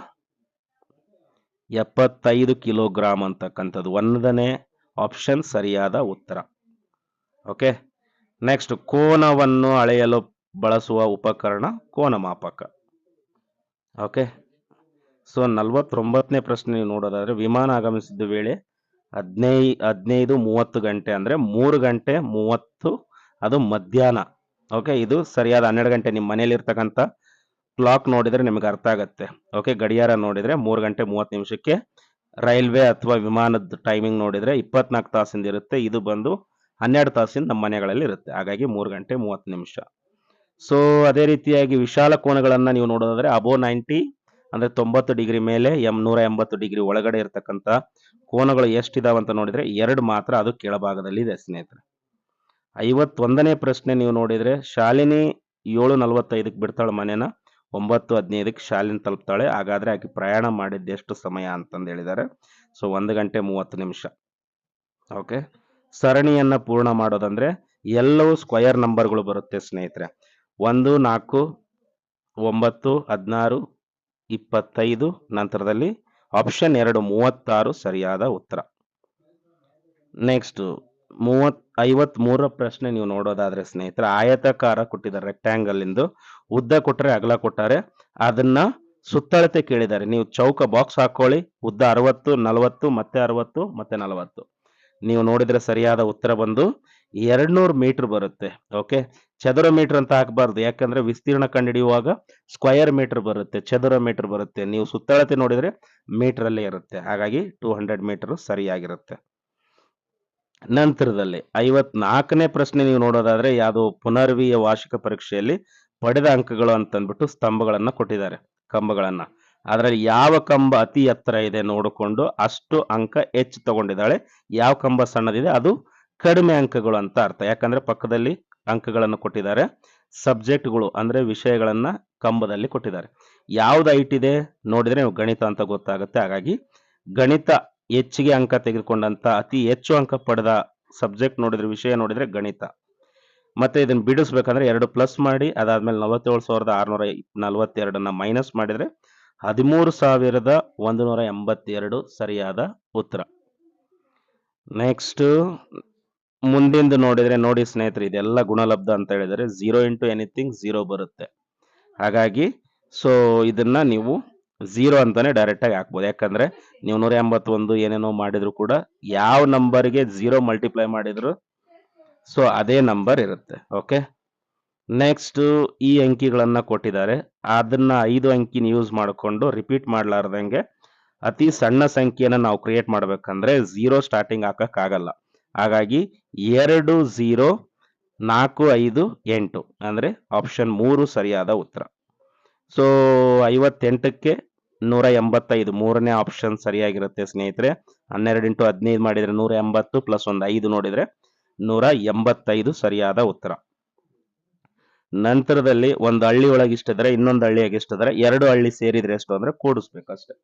ಎಪ್ಪತ್ತೈದು ಕಿಲೋಗ್ರಾಮ್ ಅಂತಕ್ಕಂಥದ್ದು ಒಂದನೇ ಆಪ್ಷನ್ ಸರಿಯಾದ ಉತ್ತರ. ಓಕೆ ನೆಕ್ಸ್ಟ್ ಕೋನವನ್ನು ಅಳೆಯಲು ಬಳಸುವ ಉಪಕರಣ ಕೋನ ಮಾಪಕ ಓಕೆ ಸೊ, ನಲವತ್ತೊಂಬತ್ತನೇ ಪ್ರಶ್ನೆ ನೀವು ನೋಡೋದಾದ್ರೆ, ವಿಮಾನ ಆಗಮಿಸಿದ ವೇಳೆ ಹದಿನೈ, ಹದಿನೈದು ಮೂವತ್ತು ಗಂಟೆ ಅಂದ್ರೆ ಮೂರು ಗಂಟೆ ಮೂವತ್ತು, ಅದು ಮಧ್ಯಾಹ್ನ. ಓಕೆ, ಇದು ಸರಿಯಾದ ಹನ್ನೆರಡು ಗಂಟೆ ನಿಮ್ಮ ಮನೇಲಿರ್ತಕ್ಕಂಥ ಕ್ಲಾಕ್ ನೋಡಿದ್ರೆ ನಿಮಗೆ ಅರ್ಥ ಆಗುತ್ತೆ. ಓಕೆ, ಗಡಿಯಾರ ನೋಡಿದ್ರೆ ಮೂರು ಗಂಟೆ ಮೂವತ್ತು ನಿಮಿಷಕ್ಕೆ ರೈಲ್ವೆ ಅಥವಾ ವಿಮಾನದ ಟೈಮಿಂಗ್ ನೋಡಿದ್ರೆ ಇಪ್ಪತ್ನಾಲ್ಕು ತಾಸಿಂದ ಇರುತ್ತೆ. ಇದು ಬಂದು ಹನ್ನೆರಡು ತಾಸಿಂದ ನಮ್ಮ ಮನೆಗಳಲ್ಲಿ ಇರುತ್ತೆ. ಹಾಗಾಗಿ ಮೂರು ಗಂಟೆ ಮೂವತ್ತು ನಿಮಿಷ. ಸೊ, ಅದೇ ರೀತಿಯಾಗಿ ವಿಶಾಲ ಕೋಣಗಳನ್ನು ನೀವು ನೋಡೋದಾದ್ರೆ ಅಬೋ ನೈಂಟಿ ಅಂದ್ರೆ ತೊಂಬತ್ತು ಡಿಗ್ರಿ ಮೇಲೆ ಎಂ ನೂರ ಎಂಬತ್ತು ಡಿಗ್ರಿ ಒಳಗಡೆ ಇರತಕ್ಕಂಥ ಕೋನಗಳು ಎಷ್ಟಿದಾವೆ ಅಂತ ನೋಡಿದ್ರೆ ಎರಡು ಮಾತ್ರ ಅದು ಕೆಳಭಾಗದಲ್ಲಿ ಇದೆ ಸ್ನೇಹಿತರೆ. ಐವತ್ತೊಂದನೇ ಪ್ರಶ್ನೆ ನೀವು ನೋಡಿದ್ರೆ ಶಾಲಿನಿ ಏಳು ನಲವತ್ತೈದಕ್ಕೆ ಬಿಡ್ತಾಳೆ ಮನೇನ, ಒಂಬತ್ತು ಹದಿನೈದಕ್ಕೆ ಶಾಲಿನ ತಲುಪ್ತಾಳೆ, ಹಾಗಾದ್ರೆ ಆಕೆ ಪ್ರಯಾಣ ಮಾಡಿದ್ದು ಎಷ್ಟು ಸಮಯ ಅಂತಂದು ಹೇಳಿದ್ದಾರೆ. ಸೊ ಒಂದು ಗಂಟೆ ಮೂವತ್ತು ನಿಮಿಷ. ಓಕೆ ಸರಣಿಯನ್ನು ಪೂರ್ಣ ಮಾಡೋದಂದ್ರೆ ಎಲ್ಲವೂ ಸ್ಕ್ವಯರ್ ನಂಬರ್ಗಳು ಬರುತ್ತೆ ಸ್ನೇಹಿತರೆ. ಒಂದು, ನಾಲ್ಕು, ಒಂಬತ್ತು, ಹದಿನಾರು ಇಪ್ಪತ್ತೈದು ನಂತರದಲ್ಲಿ ಆಪ್ಷನ್ ಎರಡು ಮೂವತ್ತಾರು ಸರಿಯಾದ ಉತ್ತರ. ನೆಕ್ಸ್ಟ್ ಮೂವತ್ ಐವತ್ ಮೂರರ ಪ್ರಶ್ನೆ ನೀವು ನೋಡೋದಾದ್ರೆ ಸ್ನೇಹಿತರ, ಆಯತಾಕಾರ ಕೊಟ್ಟಿದ್ದಾರೆ ರೆಕ್ಟ್ಯಾಂಗಲ್ ಇಂದು ಉದ್ದ ಕೊಟ್ಟರೆ ಅಗಲ ಕೊಟ್ಟಾರೆ, ಅದನ್ನ ಸುತ್ತಳತೆ ಕೇಳಿದ್ದಾರೆ. ನೀವು ಚೌಕ ಬಾಕ್ಸ್ ಹಾಕೊಳ್ಳಿ, ಉದ್ದ ಅರವತ್ತು, ನಲವತ್ತು, ಮತ್ತೆ ಅರವತ್ತು, ಮತ್ತೆ ನಲವತ್ತು. ನೀವು ನೋಡಿದ್ರೆ ಸರಿಯಾದ ಉತ್ತರ ಬಂದು ಎರಡ್ನೂರು ಮೀಟರ್ ಬರುತ್ತೆ ಓಕೆ ಚದುರ ಮೀಟರ್ ಅಂತ ಹಾಕಬಾರ್ದು. ಯಾಕಂದ್ರೆ ವಿಸ್ತೀರ್ಣ ಕಂಡುಹಿಡಿಯುವಾಗ ಸ್ಕ್ವಯರ್ ಮೀಟರ್ ಬರುತ್ತೆ. ಚದರ ಮೀಟರ್ ಬರುತ್ತೆ. ನೀವು ಸುತ್ತಳತೆ ನೋಡಿದ್ರೆ ಮೀಟರ್ ಅಲ್ಲೇ ಇರುತ್ತೆ. ಹಾಗಾಗಿ ಟೂ ಹಂಡ್ರೆಡ್ ಮೀಟರ್ ಸರಿಯಾಗಿರುತ್ತೆ. ನಂತರದಲ್ಲಿ ಐವತ್ನಾಲ್ಕನೇ ಪ್ರಶ್ನೆ ನೀವು ನೋಡೋದಾದ್ರೆ ಯಾವುದು ಪುನರ್ವಿಯ ವಾರ್ಷಿಕ ಪರೀಕ್ಷೆಯಲ್ಲಿ ಪಡೆದ ಅಂಕಗಳು ಅಂತಂದ್ಬಿಟ್ಟು ಸ್ತಂಭಗಳನ್ನ ಕೊಟ್ಟಿದ್ದಾರೆ. ಕಂಬಗಳನ್ನ. ಅದರಲ್ಲಿ ಯಾವ ಕಂಬ ಅತಿ ಎತ್ತರ ಇದೆ ನೋಡಿಕೊಂಡು ಅಷ್ಟು ಅಂಕ ಹೆಚ್ಚು ತಗೊಂಡಿದ್ದಾಳೆ. ಯಾವ ಕಂಬ ಸಣ್ಣದಿದೆ ಅದು ಕಡಿಮೆ ಅಂಕಗಳು ಅಂತ ಅರ್ಥ. ಯಾಕಂದ್ರೆ ಪಕ್ಕದಲ್ಲಿ ಅಂಕಗಳನ್ನು ಕೊಟ್ಟಿದ್ದಾರೆ. ಸಬ್ಜೆಕ್ಟ್ಗಳು ಅಂದರೆ ವಿಷಯಗಳನ್ನು ಕಂಬದಲ್ಲಿ ಕೊಟ್ಟಿದ್ದಾರೆ. ಯಾವ್ದು ಐಟ್ ಇದೆ ನೋಡಿದ್ರೆ ಗಣಿತ ಅಂತ ಗೊತ್ತಾಗುತ್ತೆ. ಹಾಗಾಗಿ ಗಣಿತ ಹೆಚ್ಚಿಗೆ ಅಂಕ ತೆಗೆದುಕೊಂಡಂತ, ಅತಿ ಹೆಚ್ಚು ಅಂಕ ಪಡೆದ ಸಬ್ಜೆಕ್ಟ್ ನೋಡಿದ್ರೆ, ವಿಷಯ ನೋಡಿದ್ರೆ ಗಣಿತ. ಮತ್ತೆ ಇದನ್ನ ಬಿಡಿಸ್ಬೇಕಂದ್ರೆ ಎರಡು ಪ್ಲಸ್ ಮಾಡಿ, ಅದಾದ್ಮೇಲೆ ನಲವತ್ತೇಳು ಸಾವಿರದ ಆರುನೂರ ನಲವತ್ತೆರಡನ್ನ ಮೈನಸ್ ಮಾಡಿದ್ರೆ ಹದಿಮೂರು ಸಾವಿರದ ಒಂದು ನೂರ ಎಂಬತ್ತೆರಡು ಸರಿಯಾದ ಉತ್ತರ. ನೆಕ್ಸ್ಟ್ ಮುಂದಿಂದು ನೋಡಿದ್ರೆ ನೋಡಿ ಸ್ನೇಹಿತರೆ, ಇದೆಲ್ಲ ಗುಣಲಬ್ಧ ಅಂತ ಹೇಳಿದರೆ ಝೀರೋ ಇಂಟು ಎನಿಥಿಂಗ್ ಝೀರೋ ಬರುತ್ತೆ. ಹಾಗಾಗಿ ಸೊ ಇದನ್ನ ನೀವು ಝೀರೋ ಅಂತಾನೆ ಡೈರೆಕ್ಟ್ ಆಗಿ ಹಾಕ್ಬೋದು. ಯಾಕಂದ್ರೆ ನೀವು ನೂರ ಎಂಬತ್ತೊಂದು ಏನೇನೋ ಮಾಡಿದ್ರು ಕೂಡ ಯಾವ ನಂಬರ್ಗೆ ಝೀರೋ ಮಲ್ಟಿಪ್ಲೈ ಮಾಡಿದ್ರು ಸೊ ಅದೇ ನಂಬರ್ ಇರುತ್ತೆ. ಓಕೆ ನೆಕ್ಸ್ಟ್ ಈ ಅಂಕಿಗಳನ್ನ ಕೊಟ್ಟಿದ್ದಾರೆ. ಅದನ್ನ ಐದು ಅಂಕಿನ ಯೂಸ್ ಮಾಡಿಕೊಂಡು ರಿಪೀಟ್ ಮಾಡಲಾರ್ದಂಗೆ ಅತಿ ಸಣ್ಣ ಸಂಖ್ಯೆಯನ್ನು ನಾವು ಕ್ರಿಯೇಟ್ ಮಾಡ್ಬೇಕಂದ್ರೆ ಝೀರೋ ಸ್ಟಾರ್ಟಿಂಗ್ ಹಾಕಕ್ ಆಗಲ್ಲ ಹಾಗಾಗಿ ಎರಡು ಝೀರೋ ನಾಲ್ಕು ಐದು ಎಂಟು ಅಂದ್ರೆ ಆಪ್ಷನ್ ಮೂರು ಸರಿಯಾದ ಉತ್ತರ. ಸೊ ಐವತ್ತೆಂಟಕ್ಕೆ ನೂರ ಎಂಬತ್ತೈದು ಮೂರನೇ ಆಪ್ಷನ್ ಸರಿಯಾಗಿರುತ್ತೆ ಸ್ನೇಹಿತರೆ. ಹನ್ನೆರಡು ಇಂಟು ಹದಿನೈದು ಮಾಡಿದ್ರೆ ನೂರ ಎಂಬತ್ತು ಪ್ಲಸ್ ಒಂದು ಐದು ನೋಡಿದ್ರೆ ನೂರ ಎಂಬತ್ತೈದು ಸರಿಯಾದ ಉತ್ತರ. ನಂತರದಲ್ಲಿ ಒಂದು ಹಳ್ಳಿ ಒಳಗೆ ಇಷ್ಟಿದ್ರೆ ಇನ್ನೊಂದು ಹಳ್ಳಿಯಾಗಿ ಇಷ್ಟಿದ್ರೆ ಎರಡು ಹಳ್ಳಿ ಸೇರಿದರೆ ಎಷ್ಟು ಅಂದ್ರೆ ಕೂಡಿಸ್ಬೇಕು ಅಷ್ಟೇ.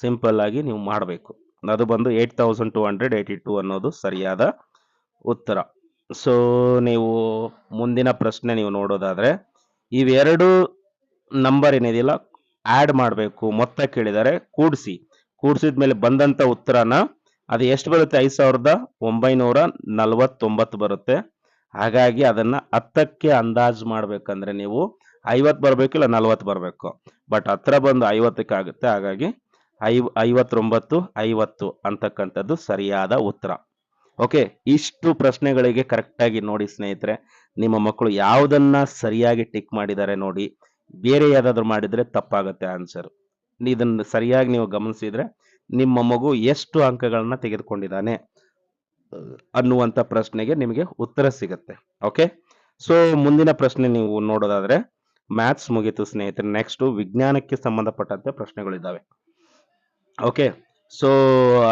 ಸಿಂಪಲ್ ಆಗಿ ನೀವು ಮಾಡಬೇಕು. ಅದು ಬಂದು eight thousand two hundred eighty two ಅನ್ನೋದು ಸರಿಯಾದ ಉತ್ತರ. ಸೊ ನೀವು ಮುಂದಿನ ಪ್ರಶ್ನೆ ನೀವು ನೋಡೋದಾದ್ರೆ, ಇವೆರಡು ನಂಬರ್ ಏನಿದೆಯಲ್ಲ ಆ್ಯಡ್ ಮಾಡಬೇಕು, ಮೊತ್ತ ಕೇಳಿದರೆ ಕೂಡಿಸಿ. ಕೂಡಿಸಿದ ಮೇಲೆ ಬಂದಂಥ ಉತ್ತರನ, ಅದು ಎಷ್ಟು ಬರುತ್ತೆ? ಐದು ಸಾವಿರದ ಒಂಬೈನೂರ ನಲವತ್ತೊಂಬತ್ತು ಬರುತ್ತೆ. ಹಾಗಾಗಿ ಅದನ್ನು ಹತ್ತಕ್ಕೆ ಅಂದಾಜು ಮಾಡಬೇಕಂದ್ರೆ ನೀವು ಐವತ್ತು ಬರಬೇಕು ಇಲ್ಲ ನಲ್ವತ್ತು ಬರಬೇಕು. ಬಟ್ ಹತ್ರ ಬಂದು ಐವತ್ತಕ್ಕೆ ಆಗುತ್ತೆ. ಹಾಗಾಗಿ ಐ ಐವತ್ತೊಂಬತ್ತು, ಐವತ್ತು ಅಂತಕ್ಕಂಥದ್ದು ಸರಿಯಾದ ಉತ್ತರ. ಓಕೆ ಇಷ್ಟು ಪ್ರಶ್ನೆಗಳಿಗೆ ಕರೆಕ್ಟಾಗಿ ನೋಡಿ ಸ್ನೇಹಿತರೆ, ನಿಮ್ಮ ಮಕ್ಕಳು ಯಾವುದನ್ನ ಸರಿಯಾಗಿ ಟಿಕ್ ಮಾಡಿದ್ದಾರೆ ನೋಡಿ, ಬೇರೆ ಯಾವ್ದಾದ್ರು ಮಾಡಿದ್ರೆ ತಪ್ಪಾಗುತ್ತೆ ಆನ್ಸರ್ ಇದನ್ನ ಸರಿಯಾಗಿ ನೀವು ಗಮನಿಸಿದ್ರೆ, ನಿಮ್ಮ ಮಗು ಎಷ್ಟು ಅಂಕಗಳನ್ನು ತೆಗೆದುಕೊಂಡಿದ್ದಾನೆ ಅನ್ನುವಂತ ಪ್ರಶ್ನೆಗೆ ನಿಮಗೆ ಉತ್ತರ ಸಿಗುತ್ತೆ. ಓಕೆ ಸೊ ಮುಂದಿನ ಪ್ರಶ್ನೆ ನೀವು ನೋಡೋದಾದ್ರೆ ಮ್ಯಾಥ್ಸ್ ಮುಗಿತು ಸ್ನೇಹಿತರೆ ನೆಕ್ಸ್ಟ್ ವಿಜ್ಞಾನಕ್ಕೆ ಸಂಬಂಧಪಟ್ಟಂತೆ ಪ್ರಶ್ನೆಗಳಿದ್ದಾವೆ. ಓಕೆ ಸೊ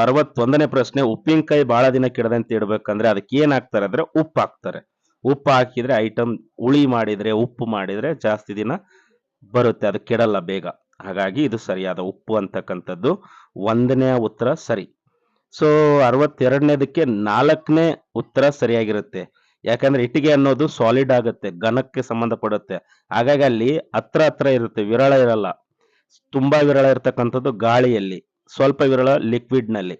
ಅರವತ್ತೊಂದನೇ ಪ್ರಶ್ನೆ, ಉಪ್ಪಿನಕಾಯಿ ಬಹಳ ದಿನ ಕೆಡದಂತೆ ಇಡ್ಬೇಕಂದ್ರೆ ಅದಕ್ಕೆ ಏನ್ ಹಾಕ್ತಾರೆ ಅಂದ್ರೆ ಉಪ್ಪು ಹಾಕ್ತಾರೆ. ಉಪ್ಪು ಹಾಕಿದ್ರೆ ಐಟಮ್ ಹುಳಿ ಮಾಡಿದ್ರೆ, ಉಪ್ಪು ಮಾಡಿದ್ರೆ ಜಾಸ್ತಿ ದಿನ ಬರುತ್ತೆ, ಅದು ಕೆಡಲ್ಲ ಬೇಗ. ಹಾಗಾಗಿ ಇದು ಸರಿಯಾದ ಉಪ್ಪು ಅಂತಕ್ಕಂಥದ್ದು ಒಂದನೇ ಉತ್ತರ ಸರಿ. ಸೊ ಅರವತ್ತೆರಡನೇದಕ್ಕೆ ನಾಲ್ಕನೇ ಉತ್ತರ ಸರಿಯಾಗಿರುತ್ತೆ. ಯಾಕಂದ್ರೆ ಇಟ್ಟಿಗೆ ಅನ್ನೋದು ಸಾಲಿಡ್ ಆಗುತ್ತೆ, ಘನಕ್ಕೆ ಸಂಬಂಧಪಡುತ್ತೆ. ಹಾಗಾಗಿ ಅಲ್ಲಿ ಹತ್ರ ಹತ್ರ ಇರುತ್ತೆ, ವಿರಳ ಇರಲ್ಲ. ತುಂಬಾ ವಿರಳ ಇರತಕ್ಕಂಥದ್ದು ಗಾಳಿಯಲ್ಲಿ. ಸ್ವಲ್ಪ ವಿರಳ ಲಿಕ್ವಿಡ್ನಲ್ಲಿ.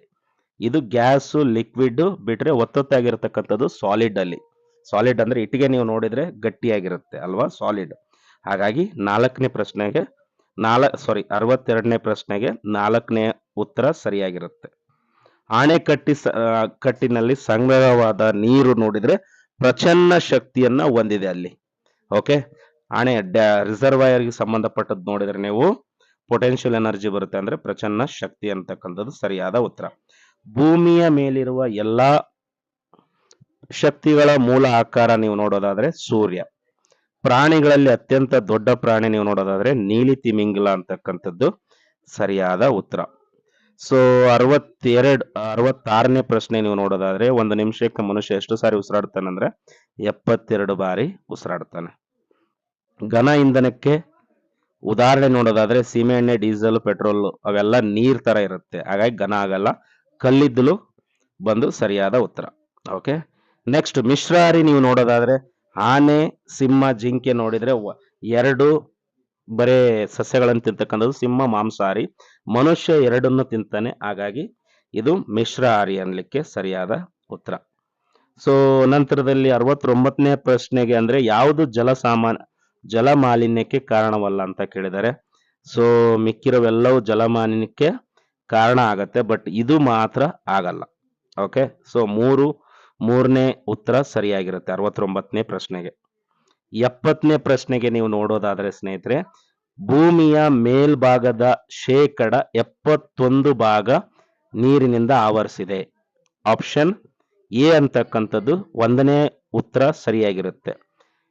ಇದು ಗ್ಯಾಸ್ ಲಿಕ್ವಿಡ್ ಬಿಟ್ರೆ ಒತ್ತೊತ್ತಾಗಿರ್ತಕ್ಕಂಥದ್ದು ಸಾಲಿಡ್ ಅಲ್ಲಿ. ಸಾಲಿಡ್ ಅಂದ್ರೆ ಇಟ್ಟಿಗೆ ನೀವು ನೋಡಿದ್ರೆ ಗಟ್ಟಿಯಾಗಿರುತ್ತೆ ಅಲ್ವಾ ಸಾಲಿಡ್ ಹಾಗಾಗಿ ನಾಲ್ಕನೇ ಪ್ರಶ್ನೆಗೆ ನಾಲ್ಕು ಸಾರಿ ಅರವತ್ತೆರಡನೇ ಪ್ರಶ್ನೆಗೆ ನಾಲ್ಕನೇ ಉತ್ತರ ಸರಿಯಾಗಿರುತ್ತೆ. ಆಣೆಕಟ್ಟಿ ಕಟ್ಟಿನಲ್ಲಿ ಸಂಗ್ರಹವಾದ ನೀರು ನೋಡಿದ್ರೆ ಪ್ರಚನ್ನ ಶಕ್ತಿಯನ್ನ ಹೊಂದಿದೆ ಅಲ್ಲಿ. ಓಕೆ ಆಣೆ ರಿಸರ್ವಾಯರ್ಗೆ ಸಂಬಂಧಪಟ್ಟದ್ದು ನೋಡಿದ್ರೆ ನೀವು ಪೊಟೆನ್ಷಿಯಲ್ ಎನರ್ಜಿ ಬರುತ್ತೆ ಅಂದ್ರೆ ಪ್ರಚನ್ನ ಶಕ್ತಿ ಅಂತಕ್ಕಂಥದ್ದು ಸರಿಯಾದ ಉತ್ತರ. ಭೂಮಿಯ ಮೇಲಿರುವ ಎಲ್ಲಾ ಶಕ್ತಿಗಳ ಮೂಲ ಆಕಾರ ನೀವು ನೋಡೋದಾದ್ರೆ ಸೂರ್ಯ. ಪ್ರಾಣಿಗಳಲ್ಲಿ ಅತ್ಯಂತ ದೊಡ್ಡ ಪ್ರಾಣಿ ನೀವು ನೋಡೋದಾದ್ರೆ ನೀಲಿ ತಿಮಿಂಗಿಲ ಅಂತಕ್ಕಂಥದ್ದು ಸರಿಯಾದ ಉತ್ತರ. ಸೊ ಅರವತ್ತೆರಡು, ಅರವತ್ತಾರನೇ ಪ್ರಶ್ನೆ ನೀವು ನೋಡೋದಾದ್ರೆ ಒಂದು ನಿಮಿಷಕ್ಕೆ ಮನುಷ್ಯ ಎಷ್ಟು ಸಾರಿ ಉಸಿರಾಡ್ತಾನೆ ಅಂದ್ರೆ ಎಪ್ಪತ್ತೆರಡು ಬಾರಿ ಉಸಿರಾಡ್ತಾನೆ. ಘನ ಇಂಧನಕ್ಕೆ ಉದಾಹರಣೆ ನೋಡೋದಾದ್ರೆ ಸೀಮೆಎಣ್ಣೆ, ಡೀಸೆಲ್, ಪೆಟ್ರೋಲ್ ಅವೆಲ್ಲ ನೀರ್ ತರ ಇರುತ್ತೆ. ಹಾಗಾಗಿ ಘನ ಆಗಲ್ಲ. ಕಲ್ಲಿದ್ದಲು ಬಂದು ಸರಿಯಾದ ಉತ್ತರ. ಓಕೆ ನೆಕ್ಸ್ಟ್ ಮಿಶ್ರಹಾರಿ ನೀವು ನೋಡೋದಾದ್ರೆ ಆನೆ, ಸಿಂಹ, ಜಿಂಕೆ ನೋಡಿದ್ರೆ ಎರಡು ಬರೇ ಸಸ್ಯಗಳನ್ನು ತಿಂತಕ್ಕಂಥದ್ದು ಸಿಂಹ, ಮಾಂಸಾಹಾರಿ. ಮನುಷ್ಯ ಎರಡನ್ನು ತಿಂತಾನೆ. ಹಾಗಾಗಿ ಇದು ಮಿಶ್ರಾಹಾರಿ ಅನ್ಲಿಕ್ಕೆ ಸರಿಯಾದ ಉತ್ತರ. ಸೊ ನಂತರದಲ್ಲಿ ಅರವತ್ತೊಂಬತ್ತನೇ ಪ್ರಶ್ನೆಗೆ ಅಂದ್ರೆ ಯಾವುದು ಜಲ ಸಾಮಾನ್ಯ ಜಲ ಮಾಲಿನ್ಯಕ್ಕೆ ಕಾರಣವಲ್ಲ ಅಂತ ಕೇಳಿದ್ದಾರೆ. ಸೊ ಮಿಕ್ಕಿರೋವೆಲ್ಲವೂ ಜಲ ಮಾಲಿನ್ಯಕ್ಕೆ ಕಾರಣ ಆಗತ್ತೆ ಬಟ್ ಇದು ಮಾತ್ರ ಆಗಲ್ಲ. ಓಕೆ ಸೊ ಮೂರು, ಮೂರನೇ ಉತ್ತರ ಸರಿಯಾಗಿರುತ್ತೆ ಅರವತ್ತೊಂಬತ್ತನೇ ಪ್ರಶ್ನೆಗೆ. ಎಪ್ಪತ್ತನೇ ಪ್ರಶ್ನೆಗೆ ನೀವು ನೋಡೋದಾದ್ರೆ ಸ್ನೇಹಿತರೆ, ಭೂಮಿಯ ಮೇಲ್ಭಾಗದ ಶೇಕಡ ಎಪ್ಪತ್ತೊಂದು ಭಾಗ ನೀರಿನಿಂದ ಆವರಿಸಿದೆ. ಆಪ್ಷನ್ ಎ ಅಂತಕ್ಕಂಥದ್ದು ಒಂದನೇ ಉತ್ತರ ಸರಿಯಾಗಿರುತ್ತೆ.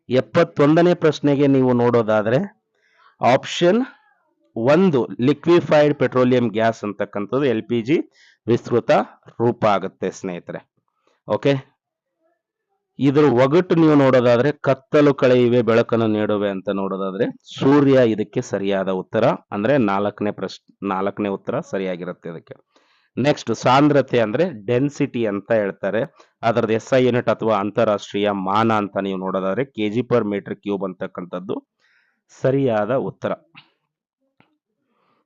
ಎಪ್ಪತ್ತೊಂದನೇ ಪ್ರಶ್ನೆಗೆ ನೀವು ನೋಡೋದಾದ್ರೆ ಆಪ್ಷನ್ ಒಂದು ಲಿಕ್ವಿಫೈಡ್ ಪೆಟ್ರೋಲಿಯಂ ಗ್ಯಾಸ್ ಅಂತಕ್ಕಂಥದ್ದು ಎಲ್ ಪಿ ಜಿ ವಿಸ್ತೃತ ರೂಪ ಆಗುತ್ತೆ ಸ್ನೇಹಿತರೆ. ಓಕೆ ಇದ್ರ ಒಗಟು ನೀವು ನೋಡೋದಾದ್ರೆ ಕತ್ತಲು ಕಳೆಯುವೆ, ಬೆಳಕನ್ನು ನೀಡುವೆ ಅಂತ ನೋಡೋದಾದ್ರೆ ಸೂರ್ಯ ಇದಕ್ಕೆ ಸರಿಯಾದ ಉತ್ತರ. ಅಂದ್ರೆ ನಾಲ್ಕನೇ ಪ್ರಶ್, ನಾಲ್ಕನೇ ಉತ್ತರ ಸರಿಯಾಗಿರುತ್ತೆ ಇದಕ್ಕೆ. ನೆಕ್ಸ್ಟ್ ಸಾಂದ್ರತೆ ಅಂದ್ರೆ ಡೆನ್ಸಿಟಿ ಅಂತ ಹೇಳ್ತಾರೆ. ಅದರದ್ದು ಎಸ್ ಐ ಯೂನಿಟ್ ಅಥವಾ ಅಂತಾರಾಷ್ಟ್ರೀಯ ಮಾನ ಅಂತ ನೀವು ನೋಡೋದಾದ್ರೆ ಕೆಜಿ ಪರ್ ಮೀಟರ್ ಕ್ಯೂಬ್ ಅಂತಕ್ಕಂಥದ್ದು ಸರಿಯಾದ ಉತ್ತರ.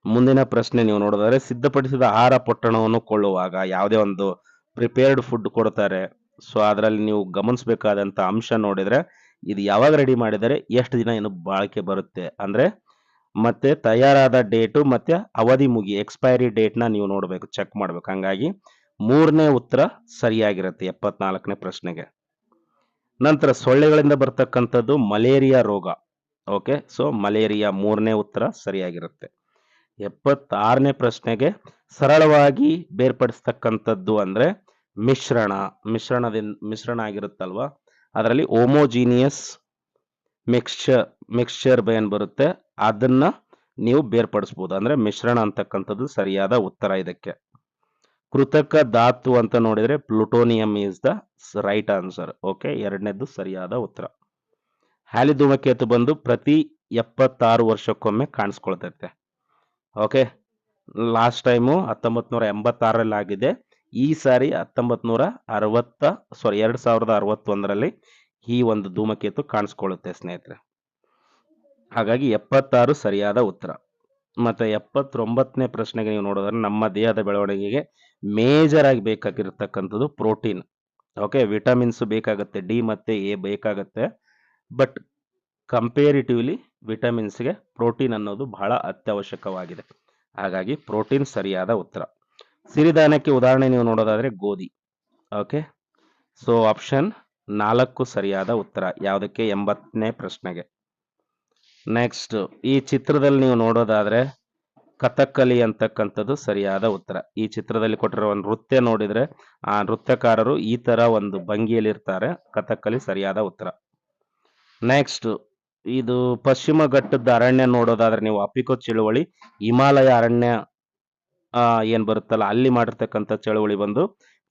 ಮುಂದಿನ ಪ್ರಶ್ನೆ ನೀವು ನೋಡೋದಾದ್ರೆ ಸಿದ್ಧಪಡಿಸಿದ ಆಹಾರ ಪೊಟ್ಟಣವನ್ನು ಕೊಳ್ಳುವಾಗ ಯಾವುದೇ ಒಂದು ಪ್ರಿಪೇರ್ಡ್ ಫುಡ್ ಕೊಡ್ತಾರೆ. ಸೊ ಅದರಲ್ಲಿ ನೀವು ಗಮನಿಸಬೇಕಾದಂತ ಅಂಶ ನೋಡಿದ್ರೆ ಇದು ಯಾವಾಗ ರೆಡಿ ಮಾಡಿದರೆ ಎಷ್ಟು ದಿನ ಏನು ಬಾಳಿಕೆ ಬರುತ್ತೆ ಅಂದ್ರೆ ಮತ್ತೆ ತಯಾರಾದ ಡೇಟು ಮತ್ತೆ ಅವಧಿ ಮುಗಿ ಎಕ್ಸ್ಪೈರಿ ಡೇಟ್ನ ನೀವು ನೋಡಬೇಕು ಚೆಕ್ ಮಾಡ್ಬೇಕು. ಹಂಗಾಗಿ ಮೂರನೇ ಉತ್ತರ ಸರಿಯಾಗಿರುತ್ತೆ, ಎಪ್ಪತ್ನಾಲ್ಕನೇ ಪ್ರಶ್ನೆಗೆ. ನಂತರ ಸೊಳ್ಳೆಗಳಿಂದ ಬರ್ತಕ್ಕಂಥದ್ದು ಮಲೇರಿಯಾ ರೋಗ. ಓಕೆ, ಸೊ ಮಲೇರಿಯಾ ಮೂರನೇ ಉತ್ತರ ಸರಿಯಾಗಿರುತ್ತೆ. ಎಪ್ಪತ್ತಾರನೇ ಪ್ರಶ್ನೆಗೆ ಸರಳವಾಗಿ ಬೇರ್ಪಡಿಸ್ತಕ್ಕಂಥದ್ದು ಅಂದ್ರೆ ಮಿಶ್ರಣ, ಮಿಶ್ರಣದಿಂದ, ಮಿಶ್ರಣ ಆಗಿರುತ್ತಲ್ವ? ಅದರಲ್ಲಿ ಓಮೋಜೀನಿಯಸ್ ಮಿಕ್ಸ್ಚರ್ ಮಿಕ್ಸ್ಚರ್ ಬೇನ್ ಬರುತ್ತೆ? ಅದನ್ನ ನೀವು ಬೇರ್ಪಡಿಸ್ಬೋದು. ಅಂದ್ರೆ ಮಿಶ್ರಣ ಅಂತಕ್ಕಂಥದ್ದು ಸರಿಯಾದ ಉತ್ತರ ಇದಕ್ಕೆ. ಕೃತಕ ಧಾತು ಅಂತ ನೋಡಿದ್ರೆ plutonium is the right answer okay ಎರಡನೇದು ಸರಿಯಾದ ಉತ್ತರ. ಹ್ಯಾಲಿ ಧೂಮಕೇತು ಬಂದು ಪ್ರತಿ ಎಪ್ಪತ್ತಾರು ವರ್ಷಕ್ಕೊಮ್ಮೆ ಕಾಣಿಸ್ಕೊಳ್ತೈತೆ. ಓಕೆ ಲಾಸ್ಟ್ ಟೈಮು ಹತ್ತೊಂಬತ್ ನೂರ ಎಂಬತ್ತಾರರಲ್ಲಿ ಆಗಿದೆ. ಈ ಸಾರಿ ಹತ್ತೊಂಬತ್ ನೂರ ಅರವತ್ತ ಸಾರಿ ಎರಡು ಸಾವಿರದ ಅರವತ್ತೊಂದರಲ್ಲಿ ಈ ಒಂದು ಧೂಮಕೇತು ಕಾಣಿಸ್ಕೊಳ್ಳುತ್ತೆ ಸ್ನೇಹಿತರೆ. ಹಾಗಾಗಿ ಎಪ್ಪತ್ತಾರು ಸರಿಯಾದ ಉತ್ತರ. ಮತ್ತೆ ಎಪ್ಪತ್ತೊಂಬತ್ತನೇ ಪ್ರಶ್ನೆಗೆ ನೀವು ನೋಡೋದ್ರೆ ನಮ್ಮ ದೇಹದ ಬೆಳವಣಿಗೆಗೆ ಮೇಜರ್ ಆಗಿ ಬೇಕಾಗಿರ್ತಕ್ಕಂಥದ್ದು ಪ್ರೋಟೀನ್. ಓಕೆ ವಿಟಮಿನ್ಸ್ ಬೇಕಾಗುತ್ತೆ, ಡಿ ಮತ್ತೆ ಎ ಬೇಕಾಗುತ್ತೆ. ಬಟ್ ಕಂಪೇರಿಟಿವ್ಲಿ ವಿಟಮಿನ್ಸ್ಗೆ ಪ್ರೋಟೀನ್ ಅನ್ನೋದು ಬಹಳ ಅತ್ಯವಶ್ಯಕವಾಗಿದೆ. ಹಾಗಾಗಿ ಪ್ರೋಟೀನ್ ಸರಿಯಾದ ಉತ್ತರ. ಸಿರಿಧಾನ್ಯಕ್ಕೆ ಉದಾಹರಣೆ ನೀವು ನೋಡೋದಾದ್ರೆ ಗೋಧಿ. ಓಕೆ ಸೊ ಆಪ್ಷನ್ ನಾಲ್ಕು ಸರಿಯಾದ ಉತ್ತರ. ಯಾವುದಕ್ಕೆ? ಎಂಬತ್ತನೇ ಪ್ರಶ್ನೆಗೆ. ನೆಕ್ಸ್ಟ್ ಈ ಚಿತ್ರದಲ್ಲಿ ನೀವು ನೋಡೋದಾದ್ರೆ ಕಥಕ್ಕಲಿ ಅಂತಕ್ಕಂಥದ್ದು ಸರಿಯಾದ ಉತ್ತರ. ಈ ಚಿತ್ರದಲ್ಲಿ ಕೊಟ್ಟಿರೋ ಒಂದು ನೃತ್ಯ ನೋಡಿದ್ರೆ, ಆ ನೃತ್ಯಕಾರರು ಈ ತರ ಒಂದು ಭಂಗಿಯಲ್ಲಿ ಇರ್ತಾರೆ ಕಥಕ್ಕಲಿ ಸರಿಯಾದ ಉತ್ತರ. ನೆಕ್ಸ್ಟ್ ಇದು ಪಶ್ಚಿಮ ಘಟ್ಟದ ಅರಣ್ಯ ನೋಡೋದಾದ್ರೆ ನೀವು ಅಪಿಕೋ ಚಳುವಳಿ, ಹಿಮಾಲಯ ಅರಣ್ಯ ಏನ್ ಬರುತ್ತಲ್ಲ, ಅಲ್ಲಿ ಮಾಡಿರ್ತಕ್ಕಂಥ ಚಳುವಳಿ ಬಂದು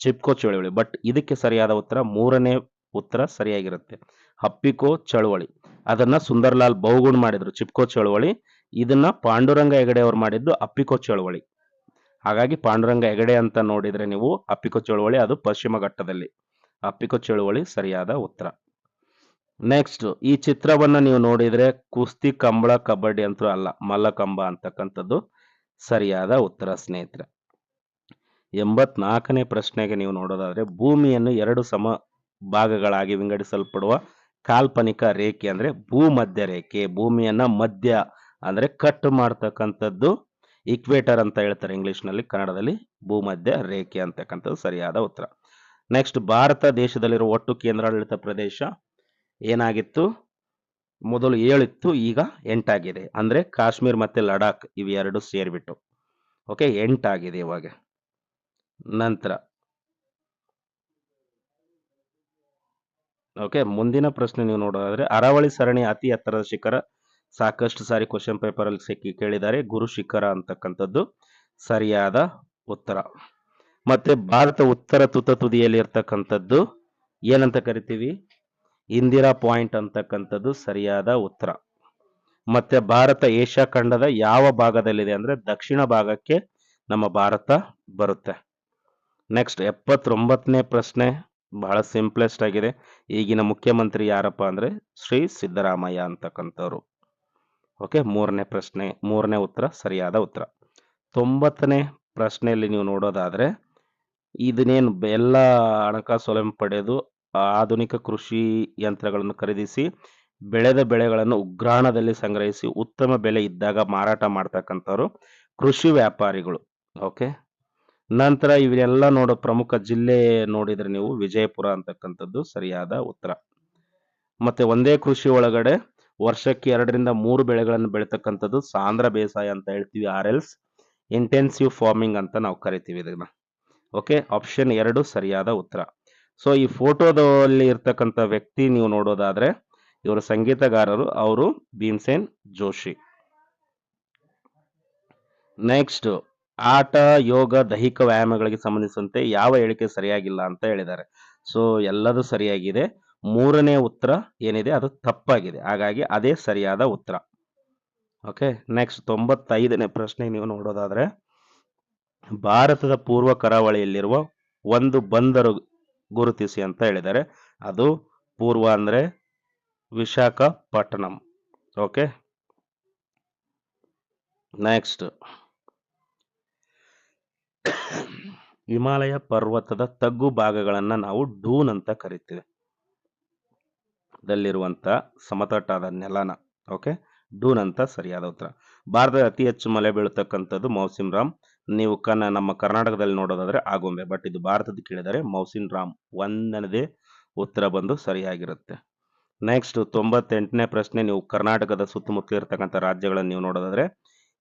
ಚಿಪ್ಕೋ ಚಳುವಳಿ. ಬಟ್ ಇದಕ್ಕೆ ಸರಿಯಾದ ಉತ್ತರ, ಮೂರನೇ ಉತ್ತರ ಸರಿಯಾಗಿರುತ್ತೆ. ಅಪ್ಪಿಕೋ ಚಳುವಳಿ. ಅದನ್ನ ಸುಂದರ್ಲಾಲ್ ಬಹುಗುಣ್ ಮಾಡಿದ್ರು, ಚಿಪ್ಕೋ ಚಳುವಳಿ. ಇದನ್ನ ಪಾಂಡುರಂಗ ಹೆಗಡೆ ಅವರು ಮಾಡಿದ್ದು ಅಪ್ಪಿಕೋ ಚಳವಳಿ. ಹಾಗಾಗಿ ಪಾಂಡುರಂಗ ಹೆಗಡೆ ಅಂತ ನೋಡಿದ್ರೆ ನೀವು ಅಪ್ಪಿಕೋ ಚಳವಳಿ, ಅದು ಪಶ್ಚಿಮ ಘಟ್ಟದಲ್ಲಿ. ಅಪ್ಪಿಕೋ ಚಳವಳಿ ಸರಿಯಾದ ಉತ್ತರ. ನೆಕ್ಸ್ಟ್ ಈ ಚಿತ್ರವನ್ನ ನೀವು ನೋಡಿದ್ರೆ ಕುಸ್ತಿ, ಕಂಬಳ, ಕಬಡ್ಡಿ ಅಂತೂ ಅಲ್ಲ ಮಲ್ಲಕಂಬ ಅಂತಕ್ಕಂಥದ್ದು ಸರಿಯಾದ ಉತ್ತರ ಸ್ನೇಹಿತರೆ. ಎಂಬತ್ನಾಲ್ಕನೇ ಪ್ರಶ್ನೆಗೆ ನೀವು ನೋಡೋದಾದ್ರೆ ಭೂಮಿಯನ್ನು ಎರಡು ಸಮ ಭಾಗಗಳಾಗಿ ವಿಂಗಡಿಸಲ್ಪಡುವ ಕಾಲ್ಪನಿಕ ರೇಖೆ ಅಂದ್ರೆ ಭೂಮಧ್ಯ ರೇಖೆ ಭೂಮಿಯನ್ನ ಮಧ್ಯ ಅಂದ್ರೆ ಕಟ್ ಮಾಡ್ತಕ್ಕಂಥದ್ದು ಇಕ್ವೇಟರ್ ಅಂತ ಹೇಳ್ತಾರೆ ಇಂಗ್ಲಿಷ್ನಲ್ಲಿ ಕನ್ನಡದಲ್ಲಿ ಭೂಮಧ್ಯ ರೇಖೆ ಅಂತಕ್ಕಂಥದ್ದು ಸರಿಯಾದ ಉತ್ತರ. ನೆಕ್ಸ್ಟ್ ಭಾರತ ದೇಶದಲ್ಲಿರುವ ಒಟ್ಟು ಕೇಂದ್ರಾಡಳಿತ ಪ್ರದೇಶ ಏನಾಗಿತ್ತು? ಮೊದಲು ಏಳಿತ್ತು, ಈಗ ಎಂಟಾಗಿದೆ. ಅಂದ್ರೆ ಕಾಶ್ಮೀರ್ ಮತ್ತೆ ಲಡಾಖ್ ಇವೆರಡು ಸೇರ್ಬಿಟ್ಟು. ಓಕೆ ಎಂಟಾಗಿದೆ ಇವಾಗ. ನಂತರ. ಓಕೆ ಮುಂದಿನ ಪ್ರಶ್ನೆ ನೀವು ನೋಡೋದಾದ್ರೆ, ಅರಾವಳಿ ಸರಣಿ ಅತಿ ಎತ್ತರದ ಶಿಖರ ಸಾಕಷ್ಟು ಸಾರಿ ಕ್ವಶನ್ ಪೇಪರ್ ಅಲ್ಲಿ ಸಿಕ್ಕಿ ಕೇಳಿದ್ದಾರೆ. ಗುರು ಶಿಖರ ಅಂತಕ್ಕಂಥದ್ದು ಸರಿಯಾದ ಉತ್ತರ. ಮತ್ತೆ ಭಾರತ ಉತ್ತರ ತುತ್ತ ತುದಿಯಲ್ಲಿ ಇರ್ತಕ್ಕಂಥದ್ದು ಏನಂತ ಕರಿತೀವಿ? ಇಂದಿರಾ ಪಾಯಿಂಟ್ ಅಂತಕ್ಕಂಥದ್ದು ಸರಿಯಾದ ಉತ್ತರ. ಮತ್ತೆ ಭಾರತ ಏಷ್ಯಾ ಖಂಡದ ಯಾವ ಭಾಗದಲ್ಲಿದೆ ಅಂದ್ರೆ ದಕ್ಷಿಣ ಭಾಗಕ್ಕೆ ನಮ್ಮ ಭಾರತ ಬರುತ್ತೆ. ನೆಕ್ಸ್ಟ್ ಎಪ್ಪತ್ತೊಂಬತ್ತನೇ ಪ್ರಶ್ನೆ ಬಹಳ ಸಿಂಪ್ಲೆಸ್ಟ್ ಆಗಿದೆ. ಈಗಿನ ಮುಖ್ಯಮಂತ್ರಿ ಯಾರಪ್ಪ ಅಂದ್ರೆ ಶ್ರೀ ಸಿದ್ದರಾಮಯ್ಯ ಅಂತಕ್ಕಂಥವ್ರು. ಓಕೆ ಮೂರನೇ ಪ್ರಶ್ನೆ, ಮೂರನೇ ಉತ್ತರ, ಸರಿಯಾದ ಉತ್ತರ. ತೊಂಬತ್ತನೇ ಪ್ರಶ್ನೆಯಲ್ಲಿ ನೀವು ನೋಡೋದಾದ್ರೆ, ಇದನ್ನೇನು ಎಲ್ಲ ಹಣಕಾಸು ಸೌಲಭ್ಯ ಪಡೆದು ಆಧುನಿಕ ಕೃಷಿ ಯಂತ್ರಗಳನ್ನು ಖರೀದಿಸಿ, ಬೆಳೆದ ಬೆಳೆಗಳನ್ನು ಉಗ್ರಾಣದಲ್ಲಿ ಸಂಗ್ರಹಿಸಿ, ಉತ್ತಮ ಬೆಲೆ ಇದ್ದಾಗ ಮಾರಾಟ ಮಾಡ್ತಕ್ಕಂಥವ್ರು ಕೃಷಿ ವ್ಯಾಪಾರಿಗಳು. ಓಕೆ ನಂತರ ಇವರೆಲ್ಲ ನೋಡೋ ಪ್ರಮುಖ ಜಿಲ್ಲೆ ನೋಡಿದ್ರೆ ನೀವು ವಿಜಯಪುರ ಅಂತಕ್ಕಂಥದ್ದು ಸರಿಯಾದ ಉತ್ತರ. ಮತ್ತೆ ಒಂದೇ ಕೃಷಿ ಒಳಗಡೆ ವರ್ಷಕ್ಕೆ ಎರಡರಿಂದ ಮೂರು ಬೆಳೆಗಳನ್ನು ಬೆಳೀತಕ್ಕಂಥದ್ದು ಸಾಂದ್ರ ಬೇಸಾಯ ಅಂತ ಹೇಳ್ತೀವಿ ಆರ್ ಎಲ್ಸ್. ಇಂಟೆನ್ಸಿವ್ ಫಾರ್ಮಿಂಗ್ ಅಂತ ನಾವು ಕರಿತೀವಿ ಇದನ್ನ. ಓಕೆ ಆಪ್ಷನ್ ಎರಡು ಸರಿಯಾದ ಉತ್ತರ. ಸೊ ಈ ಫೋಟೋದಲ್ಲಿ ಇರ್ತಕ್ಕಂಥ ವ್ಯಕ್ತಿ ನೀವು ನೋಡೋದಾದ್ರೆ, ಇವರು ಸಂಗೀತಗಾರರು, ಅವರು ಭೀಮ್ಸೇನ್ ಜೋಶಿ. ನೆಕ್ಸ್ಟ್ ಆಟ, ಯೋಗ, ದೈಹಿಕ ವ್ಯಾಯಾಮಗಳಿಗೆ ಸಂಬಂಧಿಸಿದಂತೆ ಯಾವ ಹೇಳಿಕೆ ಸರಿಯಾಗಿಲ್ಲ ಅಂತ ಹೇಳಿದ್ದಾರೆ. ಸೊ ಎಲ್ಲದೂ ಸರಿಯಾಗಿದೆ. ಮೂರನೇ ಉತ್ತರ ಏನಿದೆ? ಅದು ತಪ್ಪಾಗಿದೆ. ಹಾಗಾಗಿ ಅದೇ ಸರಿಯಾದ ಉತ್ತರ. ಓಕೆ ನೆಕ್ಸ್ಟ್ ತೊಂಬತ್ತೈದನೇ ಪ್ರಶ್ನೆ ನೀವು ನೋಡೋದಾದ್ರೆ, ಭಾರತದ ಪೂರ್ವ ಕರಾವಳಿಯಲ್ಲಿರುವ ಒಂದು ಬಂದರು ಗುರುತಿಸಿ ಅಂತ ಹೇಳಿದ್ದಾರೆ. ಅದು ಪೂರ್ವ ಅಂದ್ರೆ ವಿಶಾಖಪಟ್ಟಣಂ. ಓಕೆ ನೆಕ್ಸ್ಟ್ ಹಿಮಾಲಯ ಪರ್ವತದ ತಗ್ಗು ಭಾಗಗಳನ್ನು ನಾವು ಡೂನ್ ಅಂತ ಕರಿತೀವಿ. ದಲ್ಲಿರುವಂತ ಸಮತಟ್ಟಾದ ನೆಲನ ಓಕೆ ಡೂನ್ ಅಂತ ಸರಿಯಾದ ಉತ್ತರ. ಭಾರತದ ಅತಿ ಹೆಚ್ಚು ಮಳೆ ಬೀಳತಕ್ಕಂಥದ್ದು ಮೌಸಿನ್ ರಾಮ್. ನೀವು ಕನ್ನ ನಮ್ಮ ಕರ್ನಾಟಕದಲ್ಲಿ ನೋಡೋದಾದರೆ ಆಗುಂಬೆ ಬಟ್ ಇದು ಭಾರತದ ಕೇಳಿದರೆ ಮೌಸಿನ್ ರಾಮ್ ಒಂದನದೇ ಉತ್ತರ ಬಂದು ಸರಿಯಾಗಿರುತ್ತೆ. ನೆಕ್ಸ್ಟ್ ತೊಂಬತ್ತೆಂಟನೇ ಪ್ರಶ್ನೆ, ನೀವು ಕರ್ನಾಟಕದ ಸುತ್ತಮುತ್ತಲಿರ್ತಕ್ಕಂಥ ರಾಜ್ಯಗಳನ್ನು ನೀವು ನೋಡೋದಾದ್ರೆ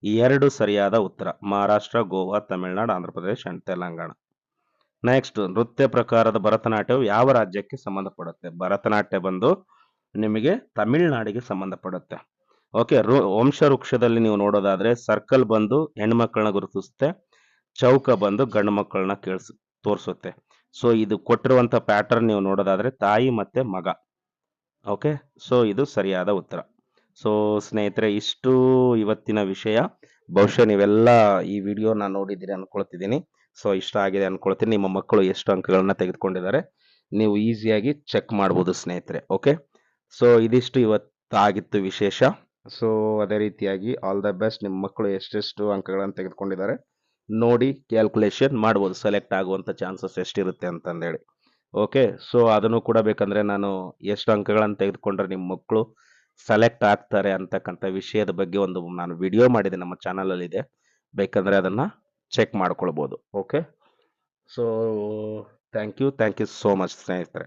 ಎರಡು ಸರಿಯಾದ ಉತ್ತರ. ಮಹಾರಾಷ್ಟ್ರ, ಗೋವಾ, ತಮಿಳುನಾಡು ಆಂಧ್ರ ಪ್ರದೇಶ್ ಅಂಡ್ ತೆಲಂಗಾಣ. ನೆಕ್ಸ್ಟ್ ನೃತ್ಯ ಪ್ರಕಾರದ ಭರತನಾಟ್ಯವು ಯಾವ ರಾಜ್ಯಕ್ಕೆ ಸಂಬಂಧಪಡುತ್ತೆ? ಭರತನಾಟ್ಯ ಬಂದು ನಿಮಗೆ ತಮಿಳುನಾಡಿಗೆ ಸಂಬಂಧಪಡುತ್ತೆ. ಓಕೆ ವಂಶ ವೃಕ್ಷದಲ್ಲಿ ನೀವು ನೋಡೋದಾದ್ರೆ ಸರ್ಕಲ್ ಬಂದು ಹೆಣ್ಮಕ್ಳನ್ನ ಗುರುತಿಸುತ್ತೆ, ಚೌಕ ಬಂದು ಗಂಡು ಮಕ್ಕಳನ್ನ ಕೇಳಿಸ್, ತೋರಿಸುತ್ತೆ. ಸೊ ಇದು ಕೊಟ್ಟಿರುವಂತ ಪ್ಯಾಟರ್ನ್ ನೀವು ನೋಡೋದಾದ್ರೆ ತಾಯಿ ಮತ್ತೆ ಮಗ. ಓಕೆ ಸೊ ಇದು ಸರಿಯಾದ ಉತ್ತರ. ಸೊ ಸ್ನೇಹಿತರೆ, ಇಷ್ಟು ಇವತ್ತಿನ ವಿಷಯ. ಬಹುಶಃ ನೀವೆಲ್ಲ ಈ ವಿಡಿಯೋನ ನೋಡಿದ್ದೀರಿ ಅನ್ಕೊಳ್ತಿದ್ದೀನಿ. ಸೊ ಇಷ್ಟ ಆಗಿದೆ ಅಂದ್ಕೊಳ್ತೀನಿ ನಿಮ್ಮ ಮಕ್ಕಳು ಎಷ್ಟು ಅಂಕಗಳನ್ನ ತೆಗೆದುಕೊಂಡಿದ್ದಾರೆ. ನೀವು ಈಸಿಯಾಗಿ ಚೆಕ್ ಮಾಡ್ಬೋದು ಸ್ನೇಹಿತರೆ, ಓಕೆ? ಸೊ ಇದಿಷ್ಟು ಇವತ್ತಾಗಿತ್ತು ವಿಶೇಷ. ಸೊ ಅದೇ ರೀತಿಯಾಗಿ ಆಲ್ ದ ಬೆಸ್ಟ್ ನಿಮ್ಮ ಮಕ್ಕಳು ಎಷ್ಟೆಷ್ಟು ಅಂಕಗಳನ್ನು ತೆಗೆದುಕೊಂಡಿದ್ದಾರೆ. ನೋಡಿ ಕ್ಯಾಲ್ಕುಲೇಷನ್ ಮಾಡ್ಬೋದು. ಸೆಲೆಕ್ಟ್ ಆಗುವಂಥ ಚಾನ್ಸಸ್ ಎಷ್ಟಿರುತ್ತೆ ಅಂತಂದೇಳಿ, ಓಕೆ? ಸೊ ಅದನ್ನು ಕೂಡ ಬೇಕಂದರೆ ನಾನು ಎಷ್ಟು ಅಂಕಗಳನ್ನು ತೆಗೆದುಕೊಂಡ್ರೆ ನಿಮ್ಮ ಮಕ್ಕಳು ಸೆಲೆಕ್ಟ್ ಆಗ್ತಾರೆ ಅಂತಕ್ಕಂಥ ವಿಷಯದ ಬಗ್ಗೆ ಒಂದು ನಾನು ವಿಡಿಯೋ ಮಾಡಿದೆ. ನಮ್ಮ ಚಾನಲಲ್ಲಿದೆ ಬೇಕಂದರೆ ಅದನ್ನು ಚೆಕ್ ಮಾಡ್ಕೊಳ್ಬೋದು. Okay so thank you thank you so much ಸ್ನೇಹಿತರೆ.